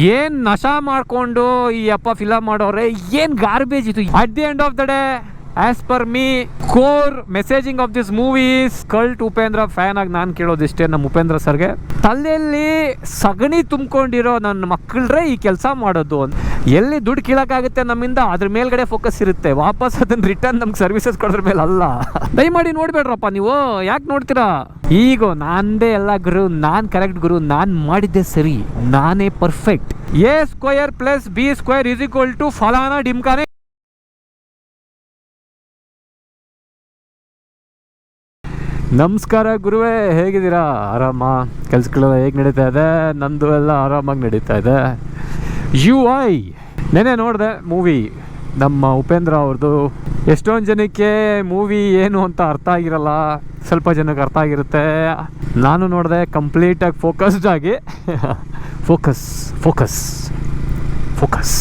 ಏನ್ ನಶಾ ಮಾಡ್ಕೊಂಡು ಈ ಅಪ್ಪ ಫಿಲಮ್ ಮಾಡೋರೆ, ಏನ್ ಗಾರ್ಬೇಜ್ ಇದು? At the end of the day as per me core messaging of this movies cult Upendra fan ಆಗಿ ನಾನು ಕೇಳೋದಿಷ್ಟೇ ನಮ್ಮ ಉಪೇಂದ್ರ ಸರ್ಗೆ. ತಲೆಯಲ್ಲಿ ಸಗಣಿ ತುಂಬಿಕೊಂಡಿರೋ ನನ್ನ ಮಕ್ಕಳೇ ಈ ಕೆಲಸ ಮಾಡೋದು ಅಂತ ಎಲ್ಲಿ ದುಡ್ಡು ಕೀಳಕ್ಕಾಗುತ್ತೆ ನಮ್ಮಿಂದ, ಅದ್ರ ಮೇಲ್ಗಡೆ ಫೋಕಸ್ ಇರುತ್ತೆ. ವಾಪಸ್ ಅದನ್ನ ರಿಟರ್ನ್ ನಮ್ಗೆ ಸರ್ವಿಸಸ್ ಕೊಡೋದ್ರ ಮೇಲೆ ಅಲ್ಲ. ದಯಮಾಡಿ ನೋಡ್ಬೇಡ್ರಪ್ಪ ನೀವು. ಯಾಕೆ ನೋಡ್ತೀರಾ? ಈಗ ನಂದೇ ಎಲ್ಲ ಗುರು, ನಾನ್ ಕರೆಕ್ಟ್ ಗುರು, ನಾನ್ ಮಾಡಿದ್ದೆ ಸರಿ. ನಾನೇ perfect a square plus b square is equal to ಫಲಾನ ಡಿಮ್ಕಾನೆ ನಮಸ್ಕಾರ ಗುರುವೇ, ಹೇಗಿದ್ದೀರಾ? ಆರಾಮ? ಕೆಲಸಗಳೆಲ್ಲ ಹೇಗೆ ನಡೀತಾ ಇದೆ? ನಂದು ಎಲ್ಲ ಆರಾಮಾಗಿ ನಡೀತಾ ಇದೆ. ಯು ಐ ನೆನೆ ನೋಡಿದೆ ಮೂವಿ. ನಮ್ಮ ಉಪೇಂದ್ರ ಅವ್ರದ್ದು ಎಷ್ಟೊಂದು ಜನಕ್ಕೆ ಮೂವಿ ಏನು ಅಂತ ಅರ್ಥ ಆಗಿರಲ್ಲ, ಸ್ವಲ್ಪ ಜನಕ್ಕೆ ಅರ್ಥ ಆಗಿರುತ್ತೆ. ನಾನು ನೋಡಿದೆ ಕಂಪ್ಲೀಟಾಗಿ ಫೋಕಸ್ಡ್ ಆಗಿ. ಫೋಕಸ್ ಫೋಕಸ್ ಫೋಕಸ್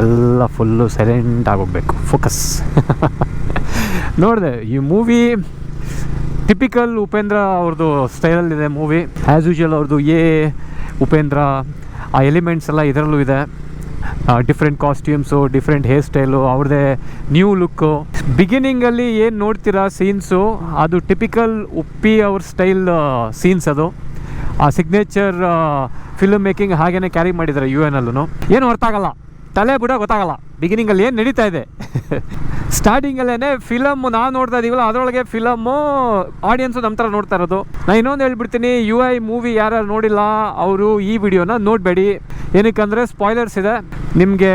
ಎಲ್ಲ ಫುಲ್ಲು ಸೈಲೆಂಟ್ ಆಗೋಗ್ಬೇಕು ಫೋಕಸ್ ನೋಡಿದೆ, ಈ ಮೂವಿ ಟಿಪಿಕಲ್ ಉಪೇಂದ್ರ ಅವ್ರದ್ದು ಸ್ಟೈಲಲ್ಲಿದೆ ಮೂವಿ ಆ್ಯಸ್ ಯೂಶುವಲ್ ಅವ್ರದ್ದು ಎ ಉಪೇಂದ್ರ ಆ ಎಲಿಮೆಂಟ್ಸ್ ಎಲ್ಲ ಇದರಲ್ಲೂ ಇದೆ. Different costumes different hair style ಅವ್ರದ್ದೇ ನ್ಯೂ ಲುಕ್ಕು ಬಿಗಿನಿಂಗಲ್ಲಿ ಏನು ನೋಡ್ತೀರಾ ಸೀನ್ಸು ಅದು ಟಿಪಿಕಲ್ ಉಪ್ಪಿ ಅವ್ರ ಸ್ಟೈಲ್ ಸೀನ್ಸ್ ಅದು. ಆ ಸಿಗ್ನೇಚರ್ ಫಿಲ್ಮ್ ಮೇಕಿಂಗ್ ಹಾಗೇ ಕ್ಯಾರಿ ಮಾಡಿದ್ದಾರೆ ಯು ಎನ್ ಅಲ್ಲೂ ಏನು ಅರ್ಥ ಆಗಲ್ಲ. ತಲೆ ಬುಡ ಗೊತ್ತಾಗಲ್ಲ. ಬಿಗಿನಿಂಗಲ್ಲಿ ಏನು ನಡೀತಾ ಇದೆ? ಸ್ಟಾರ್ಟಿಂಗಲ್ಲೇ ಫಿಲಮ್ ನಾವು ನೋಡ್ತಾ ಇದೀವಲ್ಲ, ಅದರೊಳಗೆ ಫಿಲಮ್ಮು ಆಡಿಯನ್ಸು ನಮ್ಮ ಥರ ನೋಡ್ತಾ ಇರೋದು. ನಾನು ಇನ್ನೊಂದು ಹೇಳ್ಬಿಡ್ತೀನಿ ಯು ಐ ಮೂವಿ ಯಾರ್ಯಾರು ನೋಡಿಲ್ಲ, ಅವರು ಈ ವಿಡಿಯೋನ ನೋಡಬೇಡಿ. ಏನಕ್ಕಂದರೆ ಸ್ಪಾಯ್ಲರ್ಸ್ ಇದೆ. ನಿಮಗೆ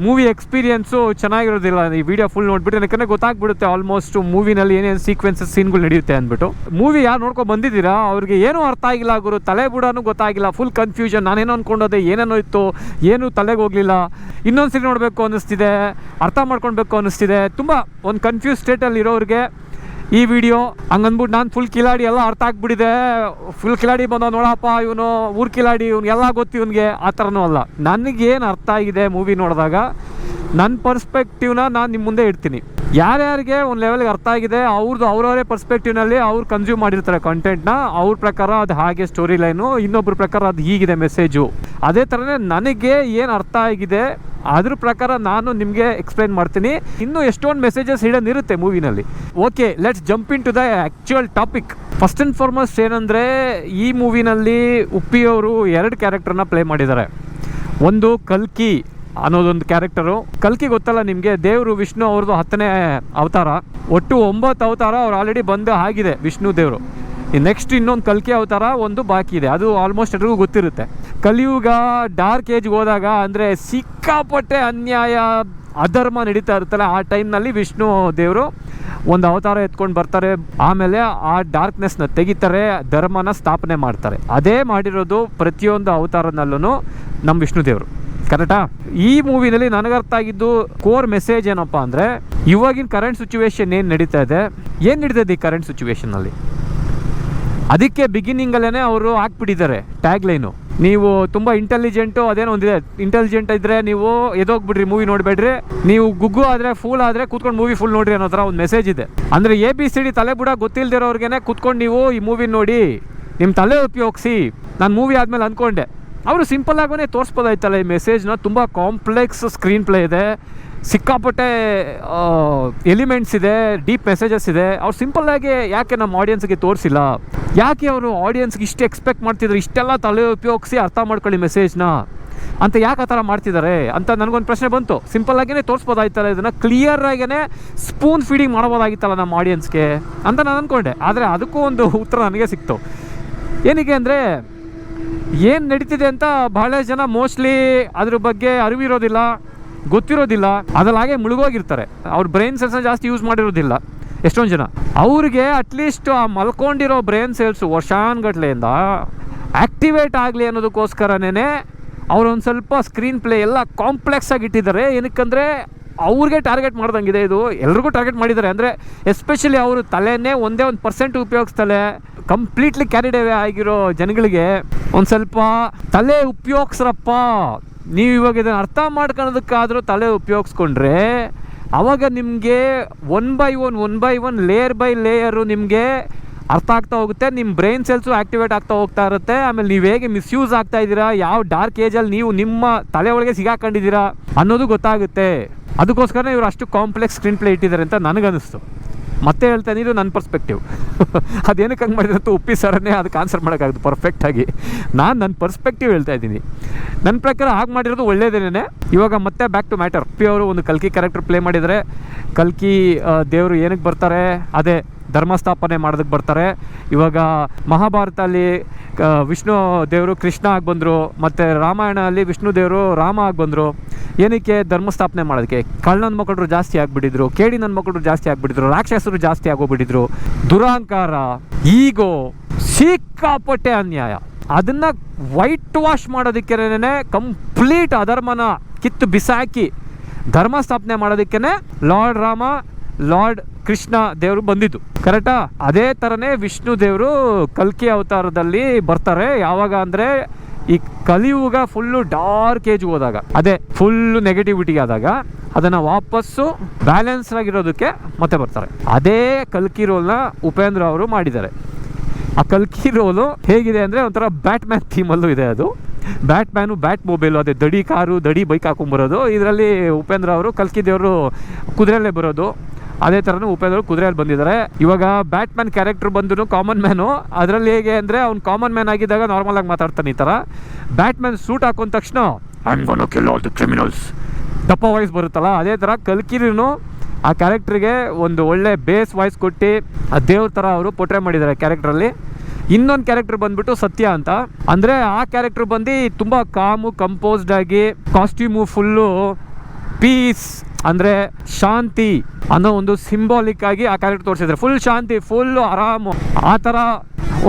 ಮೂವಿ ಎಕ್ಸ್ಪೀರಿಯೆನ್ಸು ಚೆನ್ನಾಗಿರೋದಿಲ್ಲ. ಈ ವಿಡಿಯೋ ಫುಲ್ ನೋಡಿಬಿಟ್ಟು ಯಾಕಂದರೆ ಗೊತ್ತಾಗ್ಬಿಡುತ್ತೆ ಆಲ್ಮೋಸ್ಟ್ ಮೂವಿನಲ್ಲಿ ಏನೇನು ಸೀಕ್ವೆನ್ಸಸ್ ಸೀನ್ಗಳು ನಡೆಯುತ್ತೆ ಅಂದ್ಬಿಟ್ಟು. ಮೂವಿ ಯಾರು ನೋಡ್ಕೊಂಡು ಬಂದಿದ್ದೀರಾ? ಅವ್ರಿಗೆ ಏನೂ ಅರ್ಥ ಆಗಿಲ್ಲ ಗುರು. ತಲೆ ಬುಡನೂ ಗೊತ್ತಾಗಿಲ್ಲ. ಫುಲ್ ಕನ್ಫ್ಯೂಷನ್ ನಾನೇನೋ ಅಂದ್ಕೊಂಡೋದೆ ಏನೇನೋ ಇತ್ತು. ಏನು ತಲೆಗೆ ಹೋಗಲಿಲ್ಲ. ಇನ್ನೊಂದು ಸರಿ ನೋಡಬೇಕು ಅನ್ನಿಸ್ತಿದೆ. ಅರ್ಥ ಮಾಡ್ಕೊಳ್ಬೇಕು ಅನ್ನಿಸ್ತಿದೆ. ತುಂಬ ಒಂದು ಕನ್ಫ್ಯೂಸ್ ಸ್ಟೇಟಲ್ಲಿ ಇರೋರಿಗೆ ಈ ವಿಡಿಯೋ ಹಂಗಂದ್ಬಿಟ್ಟು ನಾನು ಫುಲ್ ಕಿಲಾಡಿ ಎಲ್ಲ ಅರ್ಥ ಆಗ್ಬಿಟ್ಟಿದೆ. ಫುಲ್ ಕಿಲಾಡಿ ಬಂದ ನೋಡಪ್ಪ ಇವನು, ಊರ್ ಕಿಲಾಡಿ ಇವ್ನು, ಎಲ್ಲ ಗೊತ್ತು ಇವನಿಗೆ. ಆ ಥರನೂ ಅಲ್ಲ. ನನಗೇನು ಅರ್ಥ ಆಗಿದೆ ಮೂವಿ ನೋಡಿದಾಗ ನನ್ನ ಪರ್ಸ್ಪೆಕ್ಟಿವ್ನ ನಾನು ನಿಮ್ಮ ಮುಂದೆ ಇಡ್ತೀನಿ. ಯಾರ್ಯಾರಿಗೆ ಒಂದು ಲೆವೆಲ್ಗೆ ಅರ್ಥ ಆಗಿದೆ ಅವ್ರದ್ದು ಅವ್ರವರೇ ಪರ್ಸ್ಪೆಕ್ಟಿವ್ನಲ್ಲಿ ಅವ್ರು ಕನ್ಸ್ಯೂಮ್ ಮಾಡಿರ್ತಾರೆ ಕಂಟೆಂಟ್ನ ಅವ್ರ ಪ್ರಕಾರ ಅದು ಹಾಗೆ ಸ್ಟೋರಿ ಲೈನು ಇನ್ನೊಬ್ಬರ ಪ್ರಕಾರ ಅದು ಹೀಗಿದೆ ಮೆಸೇಜು ಅದೇ ಥರನೇ ನನಗೆ ಏನು ಅರ್ಥ ಆಗಿದೆ, ಅದ್ರ ಪ್ರಕಾರ ನಾನು ನಿಮಗೆ ಎಕ್ಸ್ಪ್ಲೈನ್ ಮಾಡ್ತೀನಿ. ಇನ್ನೂ ಎಷ್ಟೊಂದು ಮೆಸೇಜಸ್ ಹಿಡನ್ ಇರುತ್ತೆ ಮೂವಿನಲ್ಲಿ okay let's jump into the actual topic first and foremost ಏನಂದರೆ, ಈ ಮೂವಿನಲ್ಲಿ ಉಪ್ಪಿಯವರು ಎರಡು ಕ್ಯಾರೆಕ್ಟರ್ನ ಪ್ಲೇ ಮಾಡಿದ್ದಾರೆ. ಒಂದು ಕಲ್ಕಿ. ಅನ್ನೋದೊಂದು ಕ್ಯಾರೆಕ್ಟರು. ಕಲ್ಕಿ ಗೊತ್ತಲ್ಲ ನಿಮಗೆ, ದೇವರು ವಿಷ್ಣು ಅವ್ರದ್ದು ಹತ್ತನೇ ಅವತಾರ. ಒಟ್ಟು ಒಂಬತ್ತು ಅವತಾರ ಅವ್ರು ಆಲ್ರೆಡಿ ಬಂದು ಆಗಿದೆ, ವಿಷ್ಣು ದೇವರು. ನೆಕ್ಸ್ಟ್ ಇನ್ನೊಂದು ಕಲ್ಕಿ ಅವತಾರ ಒಂದು ಬಾಕಿ ಇದೆ. ಅದು ಆಲ್ಮೋಸ್ಟ್ ಎಲ್ರಿಗೂ ಗೊತ್ತಿರುತ್ತೆ. ಕಲಿಯುಗ ಡಾರ್ಕ್ ಏಜ್ಗೆ ಹೋದಾಗ ಅಂದರೆ ಸಿಕ್ಕಾಪಟ್ಟೆ ಅನ್ಯಾಯ, ಅಧರ್ಮ ನಡೀತಾ ಇರುತ್ತಲ್ಲ ಆ ಟೈಮ್ನಲ್ಲಿ ವಿಷ್ಣು ದೇವರು ಒಂದು ಅವತಾರ ಎತ್ಕೊಂಡು ಬರ್ತಾರೆ. ಆಮೇಲೆ ಆ ಡಾರ್ಕ್ನೆಸ್ನ ತೆಗಿತಾರೆ, ಧರ್ಮನ ಸ್ಥಾಪನೆ ಮಾಡ್ತಾರೆ. ಅದೇ ಮಾಡಿರೋದು ಪ್ರತಿಯೊಂದು ಅವತಾರನಲ್ಲೂ ನಮ್ಮ ವಿಷ್ಣು ದೇವರು. ಕರೆಕ್ಟಾ ಈ ಮೂವಿನಲ್ಲಿ ನನಗರ್ಥ ಆಗಿದ್ದು ಕೋರ್ ಮೆಸೇಜ್ ಏನಪ್ಪ ಅಂದರೆ, ಇವಾಗಿನ ಕರೆಂಟ್ ಸಿಚುವೇಶನ್ ಏನು ನಡೀತಾ ಇದೆ? ಏನು ನಡೀತಾ ಇದೆ ಈ ಕರೆಂಟ್ ಸಿಚುವೇಶನ್ನಲ್ಲಿ ಅದಕ್ಕೆ ಬಿಗಿನಿಂಗಲ್ಲೇ ಅವರು ಹಾಕ್ಬಿಟ್ಟಿದ್ದಾರೆ ಟ್ಯಾಗ್ ಲೈನು ನೀವು ತುಂಬ ಇಂಟೆಲಿಜೆಂಟು ಅದೇನೋ ಒಂದಿದೆ. ಇಂಟೆಲಿಜೆಂಟ್ ಇದ್ದರೆ ನೀವು ಎದೋಗ್ಬಿಡ್ರಿ ಮೂವಿ ನೋಡಬೇಡ್ರಿ. ನೀವು ಗುಗ್ಗು ಆದರೆ ಫೂಲ್ ಆದರೆ ಕೂತ್ಕೊಂಡು ಮೂವಿ ಫುಲ್ ನೋಡ್ರಿ ಅನ್ನೋ ಥರ ಒಂದು ಮೆಸೇಜ್ ಇದೆ. ಅಂದರೆ ಎ ಬಿ ಸಿ ಡಿ ತಲೆ ಬುಡ ಗೊತ್ತಿಲ್ದಿರೋರ್ಗೆ ಕೂತ್ಕೊಂಡು ನೀವು ಈ ಮೂವಿ ನೋಡಿ ನಿಮ್ಮ ತಲೆ ಉಪಯೋಗಿಸಿ ನಾನು ಮೂವಿ ಆದಮೇಲೆ ಅಂದ್ಕೊಂಡೆ. ಅವರು ಸಿಂಪಲ್ ಆಗೇ ತೋರಿಸ್ಬೋದಾಯ್ತಲ್ಲ ಈ ಮೆಸೇಜ್ನ. ತುಂಬ ಕಾಂಪ್ಲೆಕ್ಸ್ ಸ್ಕ್ರೀನ್ ಪ್ಲೇ ಇದೆ. ಸಿಕ್ಕಾಪಟ್ಟೆ ಎಲಿಮೆಂಟ್ಸ್ ಇದೆ, ಡೀಪ್ ಮೆಸೇಜಸ್ ಇದೆ. ಅವ್ರು ಸಿಂಪಲ್ಲಾಗಿ ಯಾಕೆ ನಮ್ಮ ಆಡಿಯನ್ಸ್ಗೆ ತೋರಿಸಿಲ್ಲ? ಯಾಕೆ ಅವರು ಆಡಿಯನ್ಸ್ಗೆ ಇಷ್ಟು ಎಕ್ಸ್ಪೆಕ್ಟ್ ಮಾಡ್ತಿದ್ರು? ಇಷ್ಟೆಲ್ಲ ತಲೆ ಉಪಯೋಗಿಸಿ ಅರ್ಥ ಮಾಡ್ಕೊಳ್ಳಿ ಮೆಸೇಜ್ನ. ಅಂತ ಯಾಕೆ ಆ ಥರ ಮಾಡ್ತಿದ್ದಾರೆ? ಅಂತ ನನಗೊಂದು ಪ್ರಶ್ನೆ ಬಂತು. ಸಿಂಪಲ್ ಆಗಿನೇ ತೋರಿಸ್ಬೋದಾಯ್ತಲ್ಲ ಇದನ್ನು? ಕ್ಲಿಯರ್ ಆಗೇ ಸ್ಪೂನ್ ಫೀಡಿಂಗ್ ಮಾಡ್ಬೋದಾಗಿತ್ತಲ್ಲ ನಮ್ಮ ಆಡಿಯನ್ಸ್ಗೆ? ಅಂತ ನಾನು ಅಂದ್ಕೊಂಡೆ ಆದರೆ ಅದಕ್ಕೂ ಒಂದು ಉತ್ತರ ನನಗೆ ಸಿಕ್ತು. ಏನಕ್ಕೆ ಅಂದರೆ ಏನು ನಡೀತಿದೆ ಅಂತ ಬಹಳ ಜನ ಮೋಸ್ಟ್ಲಿ ಅದ್ರ ಬಗ್ಗೆ ಅರಿವಿರೋದಿಲ್ಲ, ಗೊತ್ತಿರೋದಿಲ್ಲ. ಅದ್ರಲ್ಲಿ ಹಾಗೆ ಮುಳುಗೋಗಿರ್ತಾರೆ. ಅವ್ರ ಬ್ರೈನ್ ಸೆಲ್ಸ್ನ ಜಾಸ್ತಿ ಯೂಸ್ ಮಾಡಿರೋದಿಲ್ಲ. ಎಷ್ಟೊಂದು ಜನ. ಅವ್ರಿಗೆ ಅಟ್ಲೀಸ್ಟ್ ಆ ಮಲ್ಕೊಂಡಿರೋ ಬ್ರೈನ್ ಸೆಲ್ಸ್ ವರ್ಷಾನ್ಗಟ್ಲೆಯಿಂದ ಆ್ಯಕ್ಟಿವೇಟ್ ಆಗಲಿ ಅನ್ನೋದಕ್ಕೋಸ್ಕರನೇ ಅವ್ರೊಂದು ಸ್ವಲ್ಪ ಸ್ಕ್ರೀನ್ ಪ್ಲೇ ಎಲ್ಲ ಕಾಂಪ್ಲೆಕ್ಸ್ ಆಗಿ ಇಟ್ಟಿದ್ದಾರೆ. ಏನಕ್ಕಂದರೆ ಅವ್ರಿಗೆ ಟಾರ್ಗೆಟ್ ಮಾಡ್ದಂಗಿದೆ ಇದು. ಎಲ್ರಿಗೂ ಟಾರ್ಗೆಟ್ ಮಾಡಿದ್ದಾರೆ. ಅಂದರೆ ಎಸ್ಪೆಷಲಿ ಅವರು ತಲೆನೇ ಒಂದೇ ಒಂದು ಪರ್ಸೆಂಟ್ ಉಪಯೋಗಿಸ್ತಾರೆ ಕಂಪ್ಲೀಟ್ಲಿ ಕ್ಯಾರಿಡ್ ಆಗಿರೋ ಜನಗಳಿಗೆ ಒಂದು ಸ್ವಲ್ಪ ತಲೆ ಉಪಯೋಗಿಸ್ರಪ್ಪ. ನೀವು ಇವಾಗ ಇದನ್ನು ಅರ್ಥ ಮಾಡ್ಕೊಳೋದಕ್ಕಾದರೂ ತಲೆ ಉಪಯೋಗಿಸ್ಕೊಂಡ್ರೆ ಆವಾಗ ನಿಮಗೆ one by one one by one layer by layer ನಿಮಗೆ ಅರ್ಥ ಆಗ್ತಾ ಹೋಗುತ್ತೆ. ನಿಮ್ಮ ಬ್ರೈನ್ ಸೆಲ್ಸು ಆಕ್ಟಿವೇಟ್ ಆಗ್ತಾ ಹೋಗ್ತಾ ಇರುತ್ತೆ. ಆಮೇಲೆ ನೀವು ಹೇಗೆ ಮಿಸ್ಯೂಸ್ ಆಗ್ತಾ ಇದ್ದೀರಾ, ಯಾವ ಡಾರ್ಕ್ ಏಜಲ್ಲಿ ನೀವು ನಿಮ್ಮ ತಲೆ ಒಳಗೆ ಸಿಗಾಕೊಂಡಿದ್ದೀರಾ ಅನ್ನೋದು ಗೊತ್ತಾಗುತ್ತೆ. ಅದಕ್ಕೋಸ್ಕರ ಇವರು ಅಷ್ಟು ಕಾಂಪ್ಲೆಕ್ಸ್ ಸ್ಕ್ರೀನ್ ಪ್ಲೇ ಇಟ್ಟಿದ್ದಾರೆ ಅಂತ ನನಗನ್ನಿಸ್ತು. ಮತ್ತೆ ಹೇಳ್ತೇನೆ, ಇದು ನನ್ನ ಪರ್ಸ್ಪೆಕ್ಟಿವ್ ಅದೇನಕ್ಕೆ ಹಂಗೆ ಮಾಡಿದ್ರು ಅಂತ ಉಪ್ಪಿ ಸರನ್ನೇ ಅದಕ್ಕೆ ಆನ್ಸರ್ ಮಾಡೋಕ್ಕಾಗುತ್ತೆ ಪರ್ಫೆಕ್ಟಾಗಿ ನಾನು ನನ್ನ ಪರ್ಸ್ಪೆಕ್ಟಿವ್ ಹೇಳ್ತಾ ಇದ್ದೀನಿ. ನನ್ನ ಪ್ರಕಾರ ಹಾಗೆ ಮಾಡಿರೋದು ಒಳ್ಳೇದೇನೆ ಇವಾಗ ಮತ್ತೆ ಬ್ಯಾಕ್ ಟು ಮ್ಯಾಟರ್ ಉಪ್ಪಿ ಅವರು ಒಂದು ಕಲ್ಕಿ ಕ್ಯಾರೆಕ್ಟರ್ ಪ್ಲೇ ಮಾಡಿದರೆ ಕಲ್ಕಿ ದೇವರು ಏನಕ್ಕೆ ಬರ್ತಾರೆ? ಅದೇ ಧರ್ಮಸ್ಥಾಪನೆ ಮಾಡೋದಕ್ಕೆ ಬರ್ತಾರೆ. ಇವಾಗ ಮಹಾಭಾರತ ಅಲ್ಲಿ ವಿಷ್ಣು ದೇವರು ಕೃಷ್ಣ ಆಗಿ ಬಂದರು, ಮತ್ತು ರಾಮಾಯಣ ಅಲ್ಲಿ ವಿಷ್ಣು ದೇವರು ರಾಮ ಆಗಿ ಬಂದರು. ಏನಕ್ಕೆ ಧರ್ಮಸ್ಥಾಪನೆ ಮಾಡೋದಕ್ಕೆ? ಕಳ್ಳನ ಮಕ್ಕಳು ಜಾಸ್ತಿ ಆಗಿಬಿಟ್ಟಿದ್ರು ನನ್ನ ಮಕ್ಕಳು ಜಾಸ್ತಿ ಆಗಿಬಿಟ್ಟಿದ್ರು, ರಾಕ್ಷಸರು ಜಾಸ್ತಿ ಆಗೋಗ್ಬಿಟ್ಟಿದ್ರು. ದುರಹಂಕಾರ ಈಗೋ, ಸಿಕ್ಕಾಪಟ್ಟೆ ಅನ್ಯಾಯ. ಅದನ್ನು ವೈಟ್ ವಾಶ್ ಮಾಡೋದಕ್ಕೇನೆ ಕಂಪ್ಲೀಟ್ ಅಧರ್ಮನ ಕಿತ್ತು ಬಿಸಾಕಿ ಧರ್ಮ ಸ್ಥಾಪನೆ ಮಾಡೋದಕ್ಕೇನೆ ಲಾರ್ಡ್ ರಾಮ ಲಾರ್ಡ್ ಕೃಷ್ಣ ದೇವರು ಬಂದಿದ್ದು. ಕರೆಕ್ಟಾ ಅದೇ ಥರನೇ ವಿಷ್ಣು ದೇವರು ಕಲ್ಕಿ ಅವತಾರದಲ್ಲಿ ಬರ್ತಾರೆ. ಯಾವಾಗ ಅಂದರೆ ಈ ಕಲಿಯುಗ ಫುಲ್ಲು ಡಾರ್ಕ್ ಏಜ್ ಹೋದಾಗ. ಅದೇ ಫುಲ್ಲು ನೆಗೆಟಿವಿಟಿ ಆದಾಗ ಅದನ್ನು ವಾಪಸ್ಸು ಬ್ಯಾಲೆನ್ಸ್ ಆಗಿರೋದಕ್ಕೆ ಮತ್ತೆ ಬರ್ತಾರೆ. ಅದೇ ಕಲ್ಕಿ ರೋಲ್ನ ಉಪೇಂದ್ರ ಅವರು ಮಾಡಿದ್ದಾರೆ. ಆ ಕಲ್ಕಿ ರೋಲು ಹೇಗಿದೆ ಅಂದರೆ ಒಂಥರ ಬ್ಯಾಟ್ಮ್ಯಾನ್ ಥೀಮಲ್ಲೂ ಇದೆ ಅದು. ಬ್ಯಾಟ್ಮ್ಯಾನು ಬ್ಯಾಟ್ ಮೊಬೈಲು ಅದೇ ದಡಿ ಕಾರು, ದಡಿ ಬೈಕ್ ಹಾಕೊಂಡ್ಬರೋದು ಇದರಲ್ಲಿ ಉಪೇಂದ್ರ ಅವರು ಕಲ್ಕಿ ದೇವರು ಕುದುರೆಯಲ್ಲೇ ಬರೋದು. ಅದೇ ಥರನೂ ಉಪೇಂದ್ರ ಕುದುರೆಯಲ್ಲಿ ಬಂದಿದ್ದಾರೆ. ಇವಾಗ ಬ್ಯಾಟ್ಮ್ಯಾನ್ ಕ್ಯಾರೆಕ್ಟರ್ ಬಂದು ಕಾಮನ್ ಮ್ಯಾನು. ಅದರಲ್ಲಿ ಹೇಗೆ ಅಂದರೆ ಅವ್ನು ಕಾಮನ್ ಮ್ಯಾನ್ ಆಗಿದ್ದಾಗ ನಾರ್ಮಲ್ ಆಗಿ ಮಾತಾಡ್ತಾನೆ ಈ ಥರ ಬ್ಯಾಟ್ಮ್ಯಾನ್ ಸೂಟ್ ಹಾಕೊಂಡ ತಕ್ಷಣ ಕಿಲ್ ಆಲ್ ದಿ ಕ್ರಿಮಿನಲ್ಸ್ ದಪ್ಪ ವಾಯ್ಸ್ ಬರುತ್ತಲ್ಲ, ಅದೇ ಥರ ಕಲ್ಕಿರಿನು ಆ ಕ್ಯಾರೆಕ್ಟ್ರಿಗೆ ಒಂದು ಒಳ್ಳೆ ಬೇಸ್ ವಾಯ್ಸ್ ಕೊಟ್ಟು ಆ ದೇವ್ರ ಥರ ಅವರು ಪೊಟ್ರೆ ಮಾಡಿದ್ದಾರೆ ಕ್ಯಾರೆಕ್ಟ್ರಲ್ಲಿ ಇನ್ನೊಂದು ಕ್ಯಾರೆಕ್ಟರ್ ಬಂದ್ಬಿಟ್ಟು ಸತ್ಯ ಅಂತ. ಅಂದರೆ ಆ ಕ್ಯಾರೆಕ್ಟರ್ ಬಂದು ತುಂಬ ಕಾಮು ಕಂಪೋಸ್ಡ್ ಆಗಿ ಕಾಸ್ಟ್ಯೂಮು ಫುಲ್ಲು ಪೀಸ್ ಅಂದರೆ ಶಾಂತಿ ಅನ್ನೋ ಒಂದು ಸಿಂಬಾಲಿಕ್ ಆಗಿ ಆ ಕ್ಯಾರೆಕ್ಟರ್ ತೋರಿಸಿದ್ರೆ ಫುಲ್ ಶಾಂತಿ ಫುಲ್ ಆರಾಮು. ಆ ಥರ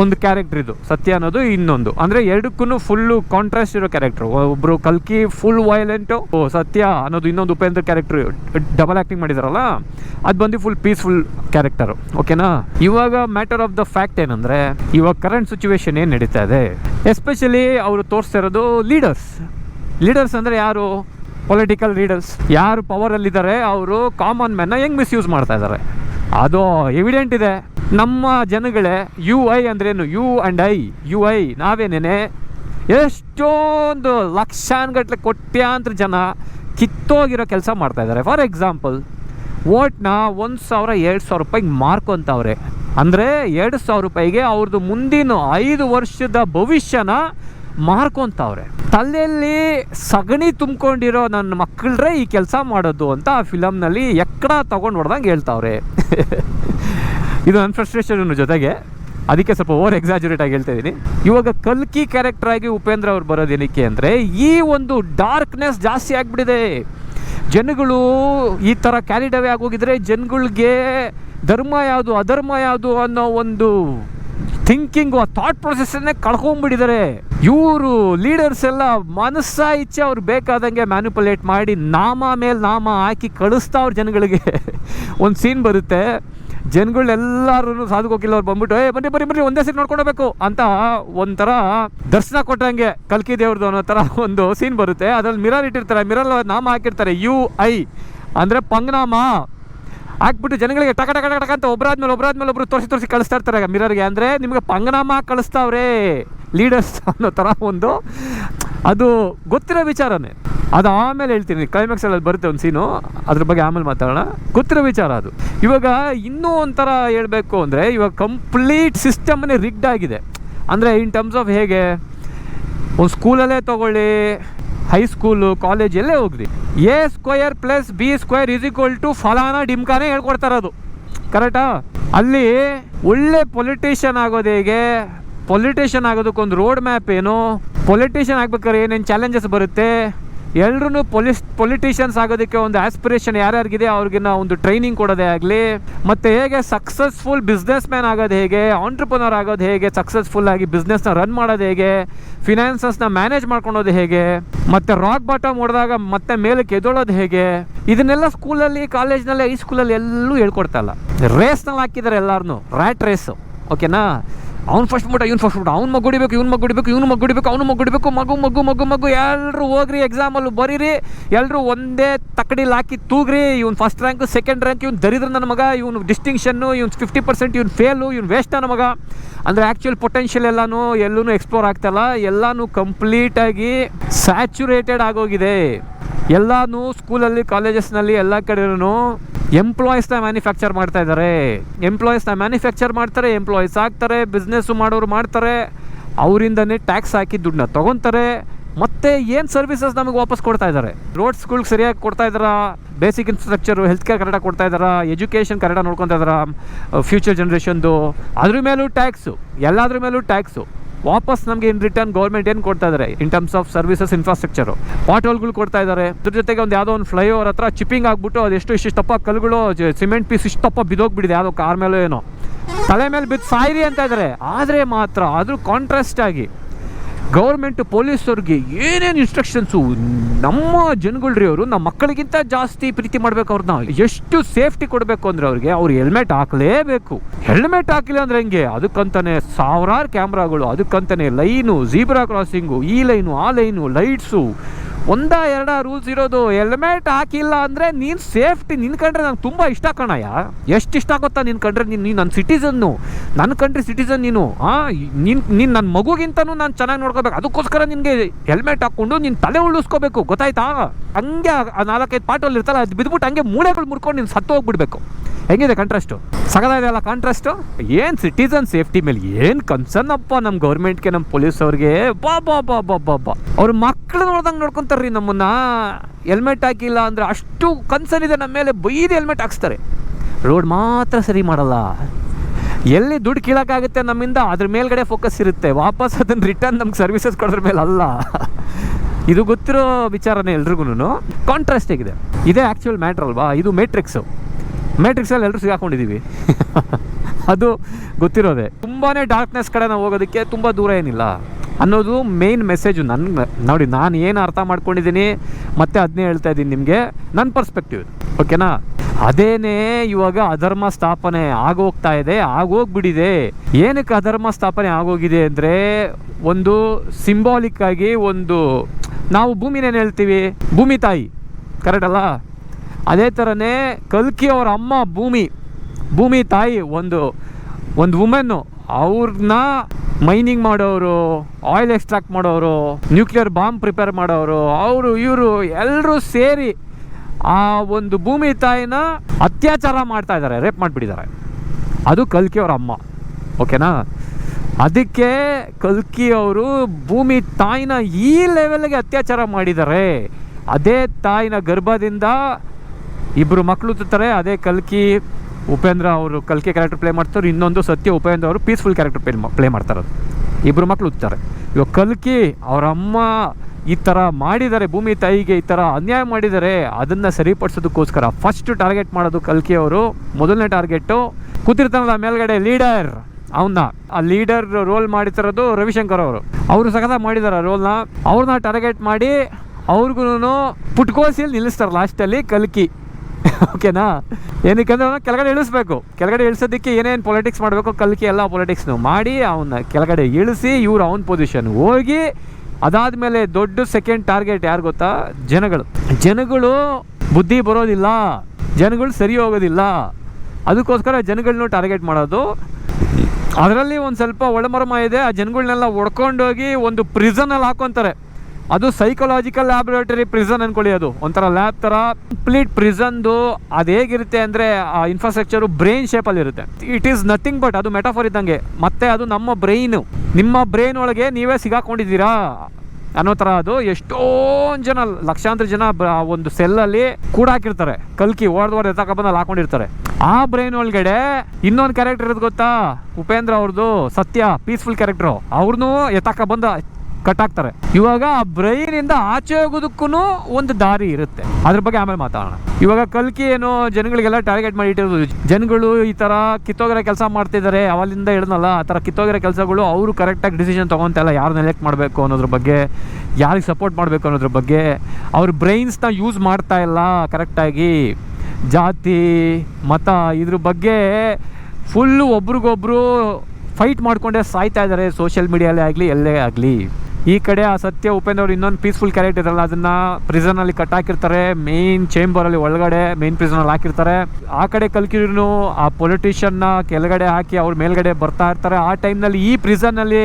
ಒಂದು ಕ್ಯಾರೆಕ್ಟರ್ ಇದು, ಸತ್ಯ ಅನ್ನೋದು ಇನ್ನೊಂದು. ಅಂದರೆ ಎರಡಕ್ಕೂ ಫುಲ್ಲು ಕಾಂಟ್ರಾಸ್ಟ್ ಇರೋ ಕ್ಯಾರೆಕ್ಟರ್ ಒಬ್ಬರು ಕಲ್ಕಿ ಫುಲ್ ವೈಲೆಂಟು ಸತ್ಯ ಅನ್ನೋದು ಇನ್ನೊಂದು ಉಪೇಂದ್ರ ಕ್ಯಾರೆಕ್ಟರ್ ಡಬಲ್ ಆಕ್ಟಿಂಗ್ ಮಾಡಿದಾರಲ್ಲ, ಅದು ಬಂದು ಫುಲ್ ಪೀಸ್ಫುಲ್ ಕ್ಯಾರೆಕ್ಟರು ಓಕೆನಾ ಇವಾಗ ಮ್ಯಾಟರ್ ಆಫ್ ದ ಫ್ಯಾಕ್ಟ್ ಏನಂದರೆ, ಇವಾಗ ಕರೆಂಟ್ ಸಿಚುವೇಶನ್ ಏನು ನಡೀತಾ ಇದೆ? ಎಸ್ಪೆಷಲಿ ಅವರು ತೋರಿಸ್ತಾ ಇರೋದು ಲೀಡರ್ಸ್ ಲೀಡರ್ಸ್ ಅಂದರೆ ಯಾರು? ಪೊಲಿಟಿಕಲ್ ಲೀಡರ್ಸ್ ಯಾರು ಪವರಲ್ಲಿದ್ದಾರೆ ಅವರು ಕಾಮನ್ ಮ್ಯಾನ್ನ ಹೆಂಗೆ ಮಿಸ್ಯೂಸ್ ಮಾಡ್ತಾ ಇದ್ದಾರೆ? ಅದು ಎವಿಡೆಂಟ್ ಇದೆ. ನಮ್ಮ ಜನಗಳೇ ಯು ಐ ಅಂದ್ರೇನು? U and I U I ನಾವೇನೇನೆ? ಎಷ್ಟೊಂದು ಲಕ್ಷಾನ್ಗಟ್ಲೆ ಕೋಟ್ಯಾಂತರ ಜನ ಕಿತ್ತೋಗಿರೋ ಕೆಲಸ ಮಾಡ್ತಾ ಇದ್ದಾರೆ. ಫಾರ್ ಎಕ್ಸಾಂಪಲ್ ಓಟ್ನ ಒಂದು ಸಾವಿರ ಎರಡು ಸಾವಿರ ರೂಪಾಯಿಗೆ ಮಾರ್ಕೊಂತವ್ರೆ. ಅಂದರೆ ಎರಡು ಸಾವಿರ ರೂಪಾಯಿಗೆ ಅವ್ರದ್ದು ಮುಂದಿನ ಐದು ವರ್ಷದ ಭವಿಷ್ಯನ ಮಾರ್ಕೊಂತವ್ರೆ ತಲೆಯಲ್ಲಿ ಸಗಣಿ ತುಂಬ್ಕೊಂಡಿರೋ ನನ್ನ ಮಕ್ಕಳ್ರೆ ಈ ಕೆಲಸ ಮಾಡೋದು ಅಂತ ಆ ಫಿಲಮ್ನಲ್ಲಿ ಎಕ್ಕಡ ತಗೊಂಡು ಹೊಡೆದಂಗೆ ಹೇಳ್ತಾವ್ರೆ. ಇದು ನನ್ನ ಫ್ರಸ್ಟ್ರೇಷನ್ ಜೊತೆಗೆ. ಅದಕ್ಕೆ ಸ್ವಲ್ಪ ಓವರ್ ಎಕ್ಸಾಜುರೇಟ್ ಆಗಿ ಹೇಳ್ತಾ ಇದ್ದೀನಿ ಇವಾಗ ಕಲ್ಕಿ ಕ್ಯಾರೆಕ್ಟರ್ ಆಗಿ ಉಪೇಂದ್ರ ಅವ್ರು ಬರೋದು ಏನಕ್ಕೆ ಅಂದರೆ, ಈ ಒಂದು ಡಾರ್ಕ್ನೆಸ್ ಜಾಸ್ತಿ ಆಗಿಬಿಟ್ಟಿದೆ. ಜನಗಳು ಈ ಥರ ಕ್ಯಾರಿಡ್ ಅವೇ ಆಗೋಗಿದ್ರೆ ಜನಗಳಿಗೆ ಧರ್ಮ ಯಾವುದು, ಅಧರ್ಮ ಯಾವುದು ಅನ್ನೋ ಒಂದು ಥಿಂಕಿಂಗು ಆ ಥಾಟ್ ಪ್ರೊಸೆಸ್ಸನ್ನೇ ಕಳ್ಕೊಂಡ್ಬಿಟ್ಟಿದ್ದಾರೆ ಇವರು ಲೀಡರ್ಸ್ ಎಲ್ಲ ಮನಸ್ಸ ಇಚ್ಛೆ ಅವ್ರು ಬೇಕಾದಂಗೆ ಮ್ಯಾನಿಪುಲೇಟ್ ಮಾಡಿ ನಾಮ ಮೇಲೆ ನಾಮ ಹಾಕಿ ಕಳಿಸ್ತಾ ಅವ್ರ ಜನಗಳಿಗೆ. ಒಂದು ಸೀನ್ ಬರುತ್ತೆ. ಜನಗಳೆಲ್ಲರೂ ಸಾಧುಕೋಕಿಲ್ಲವ್ರು ಬಂದ್ಬಿಟ್ಟು, ಏ, ಬನ್ನಿ ಬನ್ನಿ ಬನ್ನಿ, ಒಂದೇ ಸೀನ್ ನೋಡ್ಕೊಳ್ಬೇಕು ಅಂತ ಒಂಥರ ದರ್ಶನ ಕೊಟ್ಟಂಗೆ ಕಲ್ಕಿ ದೇವ್ರದ್ದು ಅನ್ನೋ ಥರ ಒಂದು ಸೀನ್ ಬರುತ್ತೆ. ಅದ್ರಲ್ಲಿ ಮಿರರ್ ಇಟ್ಟಿರ್ತಾರೆ ಮಿರರ್ ನಾಮ ಹಾಕಿರ್ತಾರೆ, ಯು, ಐ. ಅಂದರೆ ಪಂಗ್ನಾಮ. ಹಾಕ್ಬಿಟ್ಟು ಜನಗಳಿಗೆ ಟಕ ಟಕ ಟಕ ಅಂತ ಒಬ್ಬರಾದ್ಮೇಲೆ ಒಬ್ಬರಾದ್ಮೇಲೆ ಒಬ್ರು ತೋರಿಸಿ ತೋರಿಸಿ ಕಳಿಸ್ತಾ ಇರ್ತಾರೆ ಮಿರರ್ಗೆ. ಅಂದರೆ ನಿಮಗೆ ಪಂಗನಾಮ ಕಳಿಸ್ತಾವ್ರೆ ಲೀಡರ್ಸ್ ಅನ್ನೋ ಥರ ಒಂದು ಅದು ಗೊತ್ತಿರೋ ವಿಚಾರನೇ. ಅದು ಆಮೇಲೆ ಹೇಳ್ತೀನಿ ಕ್ಲೈಮ್ಯಾಕ್ಸಲ್ಲಿ ಅಲ್ಲಿ ಬರುತ್ತೆ ಒಂದು ಸೀನು ಅದ್ರ ಬಗ್ಗೆ ಆಮೇಲೆ ಮಾತಾಡೋಣ. ಗೊತ್ತಿರೋ ವಿಚಾರ ಅದು. ಇವಾಗ ಇನ್ನೂ ಒಂಥರ ಹೇಳಬೇಕು ಅಂದರೆ ಇವಾಗ ಕಂಪ್ಲೀಟ್ ಸಿಸ್ಟಮ್ನೇ ರಿಗ್ಡ್ ಆಗಿದೆ. ಅಂದರೆ ಇನ್ ಟರ್ಮ್ಸ್ ಆಫ್ ಹೇಗೆ? ಒಂದು ಸ್ಕೂಲಲ್ಲೇ ತಗೊಳ್ಳಿ ಹೈಸ್ಕೂಲು ಕಾಲೇಜ್ ಎಲ್ಲೇ ಹೋಗ್ರಿ. A square plus b square is equal to ಫಲಾನ ಡಿಮ್ಕಾನೇ ಹೇಳ್ಕೊಡ್ತಾರದು. ಕರೆಕ್ಟಾ ಅಲ್ಲಿ ಒಳ್ಳೆ ಪೊಲಿಟಿಷಿಯನ್ ಆಗೋದು ಹೇಗೆ? ಪೊಲಿಟಿಷಿಯನ್ ಆಗೋದಕ್ಕೊಂದು ರೋಡ್ ಮ್ಯಾಪ್ ಏನು? ಪೊಲಿಟಿಷಿಯನ್ ಆಗ್ಬೇಕಾದ್ರೆ ಏನೇನು ಚಾಲೆಂಜಸ್ ಬರುತ್ತೆ? ಎಲ್ರೂ ಪೊಲೀಸ್ ಪೊಲಿಟಿಷಿಯನ್ಸ್ ಆಗೋದಕ್ಕೆ ಒಂದು ಆಸ್ಪಿರೇಷನ್ ಯಾರ್ಯಾರಿಗಿದೆ, ಅವ್ರಿಗಿನ್ನ ಒಂದು ಟ್ರೈನಿಂಗ್ ಕೊಡೋದೇ ಆಗಲಿ. ಮತ್ತು ಹೇಗೆ ಸಕ್ಸಸ್ಫುಲ್ ಬಿಸ್ನೆಸ್ ಮ್ಯಾನ್ ಆಗೋದು ಹೇಗೆ ಆಂಟ್ರಪ್ರನರ್ ಆಗೋದು ಹೇಗೆ ಸಕ್ಸಸ್ಫುಲ್ ಆಗಿ ಬಿಸ್ನೆಸ್ನ ರನ್ ಮಾಡೋದು ಹೇಗೆ ಫಿನಾನ್ಸಸ್ನ ಮ್ಯಾನೇಜ್ ಮಾಡ್ಕೊಳೋದು ಹೇಗೆ, ಮತ್ತು ರಾಕ್ ಬಾಟಮ್ ಹೊಡೆದಾಗ ಮತ್ತೆ ಮೇಲಕ್ಕೆ ಎದೊಳೋದು ಹೇಗೆ, ಇದನ್ನೆಲ್ಲ ಸ್ಕೂಲಲ್ಲಿ ಕಾಲೇಜ್ನಲ್ಲಿ ಹೈಸ್ಕೂಲಲ್ಲಿ ಎಲ್ಲೂ ಹೇಳ್ಕೊಡ್ತಾ ಇಲ್ಲ. ರೇಸ್ನಲ್ಲಿ ಹಾಕಿದ್ದಾರೆ ಎಲ್ಲರೂ ರ್ಯಾಟ್ ರೇಸು ಓಕೆನಾ ಅವ್ನು ಫಸ್ಟ್ ಬಿಟ್ಟ ಇವ್ನು ಫಸ್ಟ್ ಬಿಟ್ಟ ಅವ್ನು ಮಗು ಹೊಡಿಬೇಕು, ಇವ್ನು ಮಗು ಹೊಡಿಬೇಕು, ಇವ್ನು ಮಗು ಹೊಡಿಬೇಕು, ಅವ್ನು ಮಗು ಹೊಡಿಬೇಕು. ಮಗು ಮಗು ಮಗು ಮಗು. ಎಲ್ಲರೂ ಹೋಗ್ರಿ ಎಕ್ಸಾಮಲ್ಲಿ ಬರೀರಿ. ಎಲ್ಲರೂ ಒಂದೇ ತಕ್ಕಡಿಲಿ ಹಾಕಿ ತೂಗ್ರಿ. ಇವ್ನು ಫಸ್ಟ್ ರ್ಯಾಂಕ್ ಸೆಕೆಂಡ್ ರ್ಯಾಂಕ್ ಇವ್ನು ದರಿದ್ರ ನನ್ನ ಮಗ. ಇವನು ಡಿಸ್ಟಿಂಕ್ಷನ್ನು ಇವ್ನು ಫಿಫ್ಟಿ ಪರ್ಸೆಂಟ್ ಇವ್ನು ಫೇಲು ಇವ್ನು ವೇಸ್ಟ್ ನನ್ನ ಮಗ. ಅಂದರೆ ಆ್ಯಕ್ಚುಯಲ್ ಪೊಟೆನ್ಷಿಯಲ್ ಎಲ್ಲನೂ ಎಲ್ಲೂ ಎಕ್ಸ್ಪ್ಲೋರ್ ಆಗ್ತಾಯಿಲ್ಲ ಎಲ್ಲನೂ ಕಂಪ್ಲೀಟಾಗಿ ಸ್ಯಾಚುರೇಟೆಡ್ ಆಗೋಗಿದೆ. ಎಲ್ಲಾನು ಸ್ಕೂಲಲ್ಲಿ ಕಾಲೇಜಸ್ನಲ್ಲಿ ಎಲ್ಲ ಕಡೆನೂ ಎಂಪ್ಲಾಯೀಸ್ನ ಮ್ಯಾನುಫ್ಯಾಕ್ಚರ್ ಮಾಡ್ತಾ ಇದ್ದಾರೆ ಎಂಪ್ಲಾಯೀಸ್ನ ಮ್ಯಾನುಫ್ಯಾಕ್ಚರ್ ಮಾಡ್ತಾರೆ ಎಂಪ್ಲಾಯೀಸ್ ಆಗ್ತಾರೆ ಬಿಸ್ನೆಸ್ಸು ಮಾಡೋರು ಮಾಡ್ತಾರೆ, ಅವರಿಂದನೇ ಟ್ಯಾಕ್ಸ್ ಹಾಕಿ ದುಡ್ಡನ್ನ ತೊಗೊತಾರೆ, ಮತ್ತೆ ಏನು ಸರ್ವಿಸಸ್ ನಮಗೆ ವಾಪಸ್ ಕೊಡ್ತಾ ಇದ್ದಾರೆ? ರೋಡ್ಸ್ಗಳಿಗೆ ಸರಿಯಾಗಿ ಕೊಡ್ತಾ ಇದ್ದಾರಾ? ಬೇಸಿಕ್ ಇನ್ಫ್ರಾಸ್ಟ್ರಕ್ಚರು ಹೆಲ್ತ್ ಕೇರ್ ಕರೆಕ್ಟಾಗಿ ಕೊಡ್ತಾ ಇದ್ದಾರಾ? ಎಜುಕೇಷನ್ ಕರೆಕ್ಟಾಗಿ ನೋಡ್ಕೊತಾ ಇದ್ದಾರಾ? ಫ್ಯೂಚರ್ ಜನ್ರೇಷನ್ದು ಅದ್ರ ಮೇಲೂ ಟ್ಯಾಕ್ಸು ಎಲ್ಲದ್ರ ಮೇಲೂ ಟ್ಯಾಕ್ಸು ವಾಪಸ್ ನಮಗೆ ಇನ್ ರಿಟರ್ನ್ ಗೌರ್ಮೆಂಟ್ ಏನು ಕೊಡ್ತಾ ಇದ್ದಾರೆ? In terms of services infrastructure ಪಾಟೋಲ್ಗಳು ಕೊಡ್ತಾ ಇದ್ದಾರೆ. ಅದ್ರ ಜೊತೆಗೆ ಒಂದು ಯಾವುದೋ ಒಂದು ಫ್ಲೈಓವರ್ ಹತ್ರ ಚಿಪ್ಪಿಂಗ್ ಆಗಿಬಿಟ್ಟು ಅದೆಷ್ಟು ಇಷ್ಟಿಷ್ಟಪ್ಪ ಕಲ್ಲುಗಳು ಸಿಮೆಂಟ್ ಪೀಸ್ ಇಷ್ಟಪ್ಪ ಬಿದ್ದೋಗ್ಬಿಟ್ಟಿದೆ. ಯಾವುದೋ ಕಾರ್ ಮೇಲೋ ಏನೋ. ತಲೆ ಮೇಲೆ ಬಿದ್ದು ಸಾಯಿರಿ ಅಂತ ಇದ್ದಾರೆ ಆದರೆ ಮಾತ್ರ ಆದರೂ ಕಾಂಟ್ರಾಸ್ಟ್ ಆಗಿ ಗೌರ್ಮೆಂಟ್ ಪೊಲೀಸವ್ರಿಗೆ ಏನೇನು ಇನ್ಸ್ಟ್ರಕ್ಷನ್ಸು ನಮ್ಮ ಜನಗಳ್ರಿ ಅವರು, ನಮ್ಮ ಮಕ್ಕಳಿಗಿಂತ ಜಾಸ್ತಿ ಪ್ರೀತಿ ಮಾಡ್ಬೇಕು ಅವ್ರನ್ನ. ಎಷ್ಟು ಸೇಫ್ಟಿ ಕೊಡಬೇಕು ಅಂದರೆ ಅವ್ರಿಗೆ, ಅವ್ರು ಹೆಲ್ಮೆಟ್ ಹಾಕಲೇಬೇಕು. ಹೆಲ್ಮೆಟ್ ಹಾಕಿಲ್ಲ ಅಂದ್ರೆ ಹೆಂಗೆ? ಅದಕ್ಕಂತಾನೆ ಸಾವಿರಾರು ಕ್ಯಾಮ್ರಾಗಳು ಅದಕ್ಕಂತಾನೆ ಲೈನು ಜೀಬ್ರಾ ಕ್ರಾಸಿಂಗು ಈ ಲೈನು, ಆ ಲೈನು ಲೈಟ್ಸು ಒಂದ ಎರಡ ರೂಲ್ಸ್ ಇರೋದು ಹೆಲ್ಮೆಟ್ ಹಾಕಿಲ್ಲ ಅಂದರೆ ನೀನು ಸೇಫ್ಟಿ ನಿನ್ ಕಂಡ್ರೆ ನಂಗೆ ತುಂಬ ಇಷ್ಟ ಕಣಯ್ಯ. ಎಷ್ಟು ಇಷ್ಟ ಆಗುತ್ತಾ ನಿನ್ ಕಂಡ್ರೆ? ನೀನು ನೀನು ನನ್ನ ಸಿಟಿಸನ್ನು ನನ್ನ ಕಂಟ್ರಿ ಸಿಟಿಸನ್ ನೀನು. ಆ, ನಿನ್, ನೀನು ನನ್ನ ಮಗುಗಿಂತನೂ ನಾನು ಚೆನ್ನಾಗಿ ನೋಡ್ಕೋಬೇಕು. ಅದಕ್ಕೋಸ್ಕರ ನಿನಗೆ ಹೆಲ್ಮೆಟ್ ಹಾಕ್ಕೊಂಡು ನೀನು ತಲೆ ಉಳಿಸ್ಕೋಬೇಕು ಗೊತ್ತಾಯ್ತಾ? ಹಂಗೆ ಆ- ನಾಲ್ಕೈದು ಪಾಟಲ್ಲಿ ಇರ್ತಲ್ಲ, ಅದು ಬಿದ್ಬಿಟ್ಟು ಹಂಗೆ ಮೂಳೆಗಳು ಮುರ್ಕೊಂಡು ನೀನು ಸತ್ತು ಹೋಗ್ಬಿಡ್ಬೇಕು. ಹೆಂಗಿದೆ ಕಾಂಟ್ರಾಸ್ಟು ಸಗದಾಗಿದೆ ಅಲ್ಲ ಕಾಂಟ್ರಾಸ್ಟು ಏನು ಸಿಟಿಸನ್ ಸೇಫ್ಟಿ ಮೇಲೆ ಏನು ಕನ್ಸರ್ನ್ ಅಪ್ಪ ನಮ್ಮ ಗೌರ್ಮೆಂಟ್ಗೆ ನಮ್ಮ ಪೊಲೀಸ್ ಅವ್ರಿಗೆ? ಬಾ ಬಾ ಬಾ ಬಾ ಬಾ ಬಾ. ಅವ್ರ ಮಕ್ಳು ನೋಡ್ದಂಗೆ ನೋಡ್ಕೊಂತಾರ್ರಿ ನಮ್ಮನ್ನ. ಹೆಲ್ಮೆಟ್ ಹಾಕಿಲ್ಲ ಅಂದ್ರೆ ಅಷ್ಟು ಕನ್ಸರ್ನ್ ಇದೆ ನಮ್ಮ ಮೇಲೆ, ಬೈದು ಹೆಲ್ಮೆಟ್ ಹಾಕ್ಸ್ತಾರೆ. ರೋಡ್ ಮಾತ್ರ ಸರಿ ಮಾಡಲ್ಲ. ಎಲ್ಲಿ ದುಡ್ಡು ಕೀಳಕ್ಕಾಗುತ್ತೆ ನಮ್ಮಿಂದ, ಅದ್ರ ಮೇಲ್ಗಡೆ ಫೋಕಸ್ ಇರುತ್ತೆ. ವಾಪಸ್ ಅದನ್ನು ರಿಟರ್ನ್ ನಮ್ಗೆ ಸರ್ವಿಸಸ್ ಕೊಡೋದ್ರ ಮೇಲೆ ಅಲ್ಲ. ಇದು ಗೊತ್ತಿರೋ ವಿಚಾರನೇ ಎಲ್ರಿಗೂ ಕಾಂಟ್ರಾಸ್ಟ್ ಆಗಿದೆ ಇದೇ ಆ್ಯಕ್ಚುಯಲ್ ಮ್ಯಾಟ್ರ್ ಅಲ್ವಾ? ಇದು ಮೆಟ್ರಿಕ್ಸು ಮೆಟ್ರಿಕ್ಸಲ್ಲಿ ಎಲ್ಲರೂ ಸಿಗಾಕೊಂಡಿದ್ದೀವಿ ಅದು ಗೊತ್ತಿರೋದೆ. ತುಂಬಾ ಡಾರ್ಕ್ನೆಸ್ ಕಡೆ ನಾವು ಹೋಗೋದಕ್ಕೆ ತುಂಬ ದೂರ ಏನಿಲ್ಲ. ಅನ್ನೋದು ಮೇನ್ ಮೆಸೇಜು ನನ್ನ ನೋಡಿ, ನಾನು ಏನು ಅರ್ಥ ಮಾಡ್ಕೊಂಡಿದ್ದೀನಿ, ಮತ್ತೆ ಅದನ್ನೇ ಹೇಳ್ತಾ ಇದ್ದೀನಿ ನಿಮಗೆ. ನನ್ನ ಪರ್ಸ್ಪೆಕ್ಟಿವ್ ಓಕೆನಾ ಅದೇನೇ ಇವಾಗ ಅಧರ್ಮ ಸ್ಥಾಪನೆ ಆಗೋಗ್ತಾ ಇದೆ ಆಗೋಗ್ಬಿಟ್ಟಿದೆ ಏನಕ್ಕೆ ಅಧರ್ಮ ಸ್ಥಾಪನೆ ಆಗೋಗಿದೆ ಅಂದರೆ, ಒಂದು ಸಿಂಬಾಲಿಕ್ ಆಗಿ ಒಂದು, ನಾವು ಭೂಮಿನೇನು ಹೇಳ್ತೀವಿ? ಭೂಮಿ ತಾಯಿ. ಕರೆಕ್ಟ್ ಅಲ್ಲ? ಅದೇ ಥರನೇ ಕಲ್ಕಿ ಅವರ ಅಮ್ಮ ಭೂಮಿ. ಭೂಮಿ ತಾಯಿ, ಒಂದು ಒಂದು ವುಮೆನ್ನು ಅವ್ರನ್ನ ಮೈನಿಂಗ್ ಮಾಡೋರು ಆಯಿಲ್ ಎಕ್ಸ್ಟ್ರಾಕ್ಟ್ ಮಾಡೋರು ನ್ಯೂಕ್ಲಿಯರ್ ಬಾಂಬ್ ಪ್ರಿಪೇರ್ ಮಾಡೋರು, ಅವರು, ಇವರು ಎಲ್ಲರೂ ಸೇರಿ ಆ ಒಂದು ಭೂಮಿ ತಾಯಿನ ಅತ್ಯಾಚಾರ ಮಾಡ್ತಾ ಇದ್ದಾರೆ ರೇಪ್ ಮಾಡಿಬಿಟ್ಟಿದ್ದಾರೆ ಅದು ಕಲ್ಕಿ ಅವ್ರ ಅಮ್ಮ. ಓಕೆನಾ ಅದಕ್ಕೆ ಕಲ್ಕಿ ಅವರು ಭೂಮಿ ತಾಯಿನ ಈ ಲೆವೆಲ್ಗೆ ಅತ್ಯಾಚಾರ ಮಾಡಿದ್ದಾರೆ ಅದೇ ತಾಯಿನ ಗರ್ಭದಿಂದ ಇಬ್ಬರು ಮಕ್ಕಳು ತುತ್ತಾರೆ ಅದೇ ಕಲ್ಕಿ ಉಪೇಂದ್ರ ಅವರು ಕಲ್ಕೆ ಕ್ಯಾರೆಕ್ಟರ್ ಪ್ಲೇ ಮಾಡ್ತಾರೆ ಇನ್ನೊಂದು ಸತ್ಯ ಉಪೇಂದ್ರ ಅವರು ಪೀಸ್ಫುಲ್ ಕ್ಯಾರೆಕ್ಟರ್ ಪ್ಲೇ ಪ್ಲೇ ಮಾಡ್ತಾರೆ ಇಬ್ಬರು ಮಕ್ಕಳು ಉತ್ತಾರೆ ಇವಾಗ ಕಲ್ಕಿ ಅವ್ರ ಅಮ್ಮ ಈ ಥರ ಮಾಡಿದ್ದಾರೆ ಭೂಮಿ ತಾಯಿಗೆ ಈ ಥರ ಅನ್ಯಾಯ ಮಾಡಿದ್ದಾರೆ ಅದನ್ನು ಸರಿಪಡಿಸೋದಕ್ಕೋಸ್ಕರ ಫಸ್ಟ್ ಟಾರ್ಗೆಟ್ ಮಾಡೋದು ಕಲ್ಕಿ ಅವರು, ಮೊದಲನೇ ಟಾರ್ಗೆಟು ಕೂತಿರ್ತಾನಲ್ಲ ಮೇಲ್ಗಡೆ ಲೀಡರ್ ಅವನ್ನ ಆ ಲೀಡರ್ ರೋಲ್ ಮಾಡಿತಿರೋದು ರವಿಶಂಕರ್ ಅವರು. ಅವರು ಸಖತ ಮಾಡಿದ್ದಾರೆ ರೋಲ್ನ ಅವ್ರನ್ನ ಟಾರ್ಗೆಟ್ ಮಾಡಿ ಅವ್ರಿಗೂ ಪುಟ್ಕೋಸಿಯಲ್ಲಿ ನಿಲ್ಲಿಸ್ತಾರೆ ಲಾಸ್ಟಲ್ಲಿ ಕಲ್ಕಿ. ಓಕೆನಾ? ಏನಕ್ಕಂದ್ರೆ ಅವನ್ನ ಕೆಳಗಡೆ ಇಳಿಸ್ಬೇಕು. ಕೆಳಗಡೆ ಇಳಿಸೋದಕ್ಕೆ ಏನೇನು ಪೊಲಿಟಿಕ್ಸ್ ಮಾಡಬೇಕು ಕಲ್ಕಿ ಎಲ್ಲ ಪೊಲಿಟಿಕ್ಸ್ನು ಮಾಡಿ ಅವನ್ನ ಕೆಳಗಡೆ ಇಳಿಸಿ ಇವ್ರು ಅವನ ಪೊಸಿಷನ್ ಹೋಗಿ ಅದಾದಮೇಲೆ ದೊಡ್ಡ ಸೆಕೆಂಡ್ ಟಾರ್ಗೆಟ್ ಯಾರು ಗೊತ್ತಾ? ಜನಗಳು. ಜನಗಳು ಬುದ್ಧಿ ಬರೋದಿಲ್ಲ. ಜನಗಳು ಸರಿ ಹೋಗೋದಿಲ್ಲ. ಅದಕ್ಕೋಸ್ಕರ ಜನಗಳನ್ನೂ ಟಾರ್ಗೆಟ್ ಮಾಡೋದು. ಅದರಲ್ಲಿ ಒಂದು ಸ್ವಲ್ಪ ಒಳಮರ್ಮ ಇದೆ. ಆ ಜನಗಳನ್ನೆಲ್ಲ ಒಡ್ಕೊಂಡೋಗಿ ಒಂದು ಪ್ರಿಸನಲ್ಲಿ ಹಾಕೊತಾರೆ. ಅದು ಸೈಕಲಾಜಿಕಲ್ ಲ್ಯಾಬೊರೇಟರಿ ಪ್ರಿಸನ್ ಅನ್ಕೊಳ್ಳಿ ಅದು. ಒಂಥರ ಲ್ಯಾಬ್ ಥರ ಕಂಪ್ಲೀಟ್ ಪ್ರಿಸನ್ದು ಅದು ಹೇಗಿರುತ್ತೆ ಅಂದರೆ ಆ ಇನ್ಫ್ರಾಸ್ಟ್ರಕ್ಚರು ಬ್ರೈನ್ ಅಲ್ಲಿ ಇರುತ್ತೆ. ಇಟ್ ಈಸ್ ನಥಿಂಗ್ ಬಟ್ ಅದು ಮೆಟಾಫರ್ ಇದ್ದಂಗೆ. ಮತ್ತೆ ಅದು ನಮ್ಮ ಬ್ರೈನು ನಿಮ್ಮ ಬ್ರೈನ್ ಒಳಗೆ ನೀವೇ ಸಿಗಾಕೊಂಡಿದ್ದೀರಾ? ಅನ್ನೋ ಥರ ಅದು ಎಷ್ಟೊಂದು ಜನ, ಲಕ್ಷಾಂತರ ಜನ ಒಂದು ಸೆಲ್ಲಲ್ಲಿ ಕೂಡ ಹಾಕಿರ್ತಾರೆ. ಕಲ್ಕಿ ಓಡ್ದು ಓಡ್ ಎತ್ತಾಕ ಬಂದಲ್ಲಿ ಹಾಕೊಂಡಿರ್ತಾರೆ. ಆ ಬ್ರೈನ್ ಒಳಗಡೆ ಇನ್ನೊಂದು ಕ್ಯಾರೆಕ್ಟರ್ ಇರೋದು ಗೊತ್ತಾ? ಉಪೇಂದ್ರ ಅವ್ರದ್ದು ಸತ್ಯ ಪೀಸ್ಫುಲ್ ಕ್ಯಾರೆಕ್ಟ್ರು ಅವ್ರನ್ನೂ ಎತ್ತಾಕ ಬಂದ ಕಟ್ ಆಗ್ತಾರೆ ಇವಾಗ ಬ್ರೈನ್ ಇಂದ ಆಚೆ ಹೋಗೋದಕ್ಕೂ ಒಂದು ದಾರಿ ಇರುತ್ತೆ. ಅದ್ರ ಬಗ್ಗೆ ಆಮೇಲೆ ಮಾತಾಡೋಣ. ಇವಾಗ ಕಲ್ಕಿ ಏನು ಜನಗಳಿಗೆಲ್ಲ ಟಾರ್ಗೆಟ್ ಮಾಡಿ ಇಟ್ಟಿರೋದು, ಜನಗಳು ಈ ತರ ಕಿತ್ತೋಗಿರೋ ಕೆಲಸ ಮಾಡ್ತಿದ್ದಾರೆ ಅವಲ್ಲಿಂದ ಹೇಳಿದ್ನಲ್ಲ ಆ ಥರ ಕಿತ್ತೋಗಿರೋ ಕೆಲಸಗಳು ಅವರು ಕರೆಕ್ಟಾಗಿ ಡಿಸಿಷನ್ ತೊಗೊತಲ್ಲ ಯಾರನ್ನ ಎಲೆಕ್ಟ್ ಮಾಡಬೇಕು ಅನ್ನೋದ್ರ ಬಗ್ಗೆ, ಯಾರಿಗೆ ಸಪೋರ್ಟ್ ಮಾಡಬೇಕು ಅನ್ನೋದ್ರ ಬಗ್ಗೆ, ಅವ್ರ ಬ್ರೈನ್ಸ್ನ ಯೂಸ್ ಮಾಡ್ತಾ ಇಲ್ಲ ಕರೆಕ್ಟಾಗಿ ಜಾತಿ, ಮತ ಇದ್ರ ಬಗ್ಗೆ ಫುಲ್ಲು ಒಬ್ರಿಗೊಬ್ರು ಫೈಟ್ ಮಾಡಿಕೊಂಡೇ ಸಾಯ್ತಾ ಇದ್ದಾರೆ ಸೋಷಿಯಲ್ ಮೀಡಿಯಾಲೇ ಆಗಲಿ, ಎಲ್ಲೇ ಆಗಲಿ. ಈ ಕಡೆ ಆ ಸತ್ಯ ಉಪೇಂದ್ರ ಅವ್ರು ಇನ್ನೊಂದು ಪೀಸ್ಫುಲ್ ಕ್ಯಾರೆಕ್ಟ್ ಇರಲ್ಲ ಅದನ್ನ ಪ್ರಿಸನ್ ಅಲ್ಲಿ ಕಟ್ ಹಾಕಿರ್ತಾರೆ ಮೇನ್ ಚೇಂಬರಲ್ಲಿ ಒಳಗಡೆ ಮೇನ್ ಪ್ರಿಸನಲ್ಲಿ ಹಾಕಿರ್ತಾರೆ. ಆ ಕಡೆ ಕಲ್ಕಿರೂ ಆ ಪೊಲಿಟಿಷಿಯನ್ನ ಕೆಳಗಡೆ ಹಾಕಿ ಅವ್ರ ಮೇಲ್ಗಡೆ ಬರ್ತಾ ಇರ್ತಾರೆ. ಆ ಟೈಮ್ನಲ್ಲಿ ಈ ಪ್ರಿಸನ್ನಲ್ಲಿ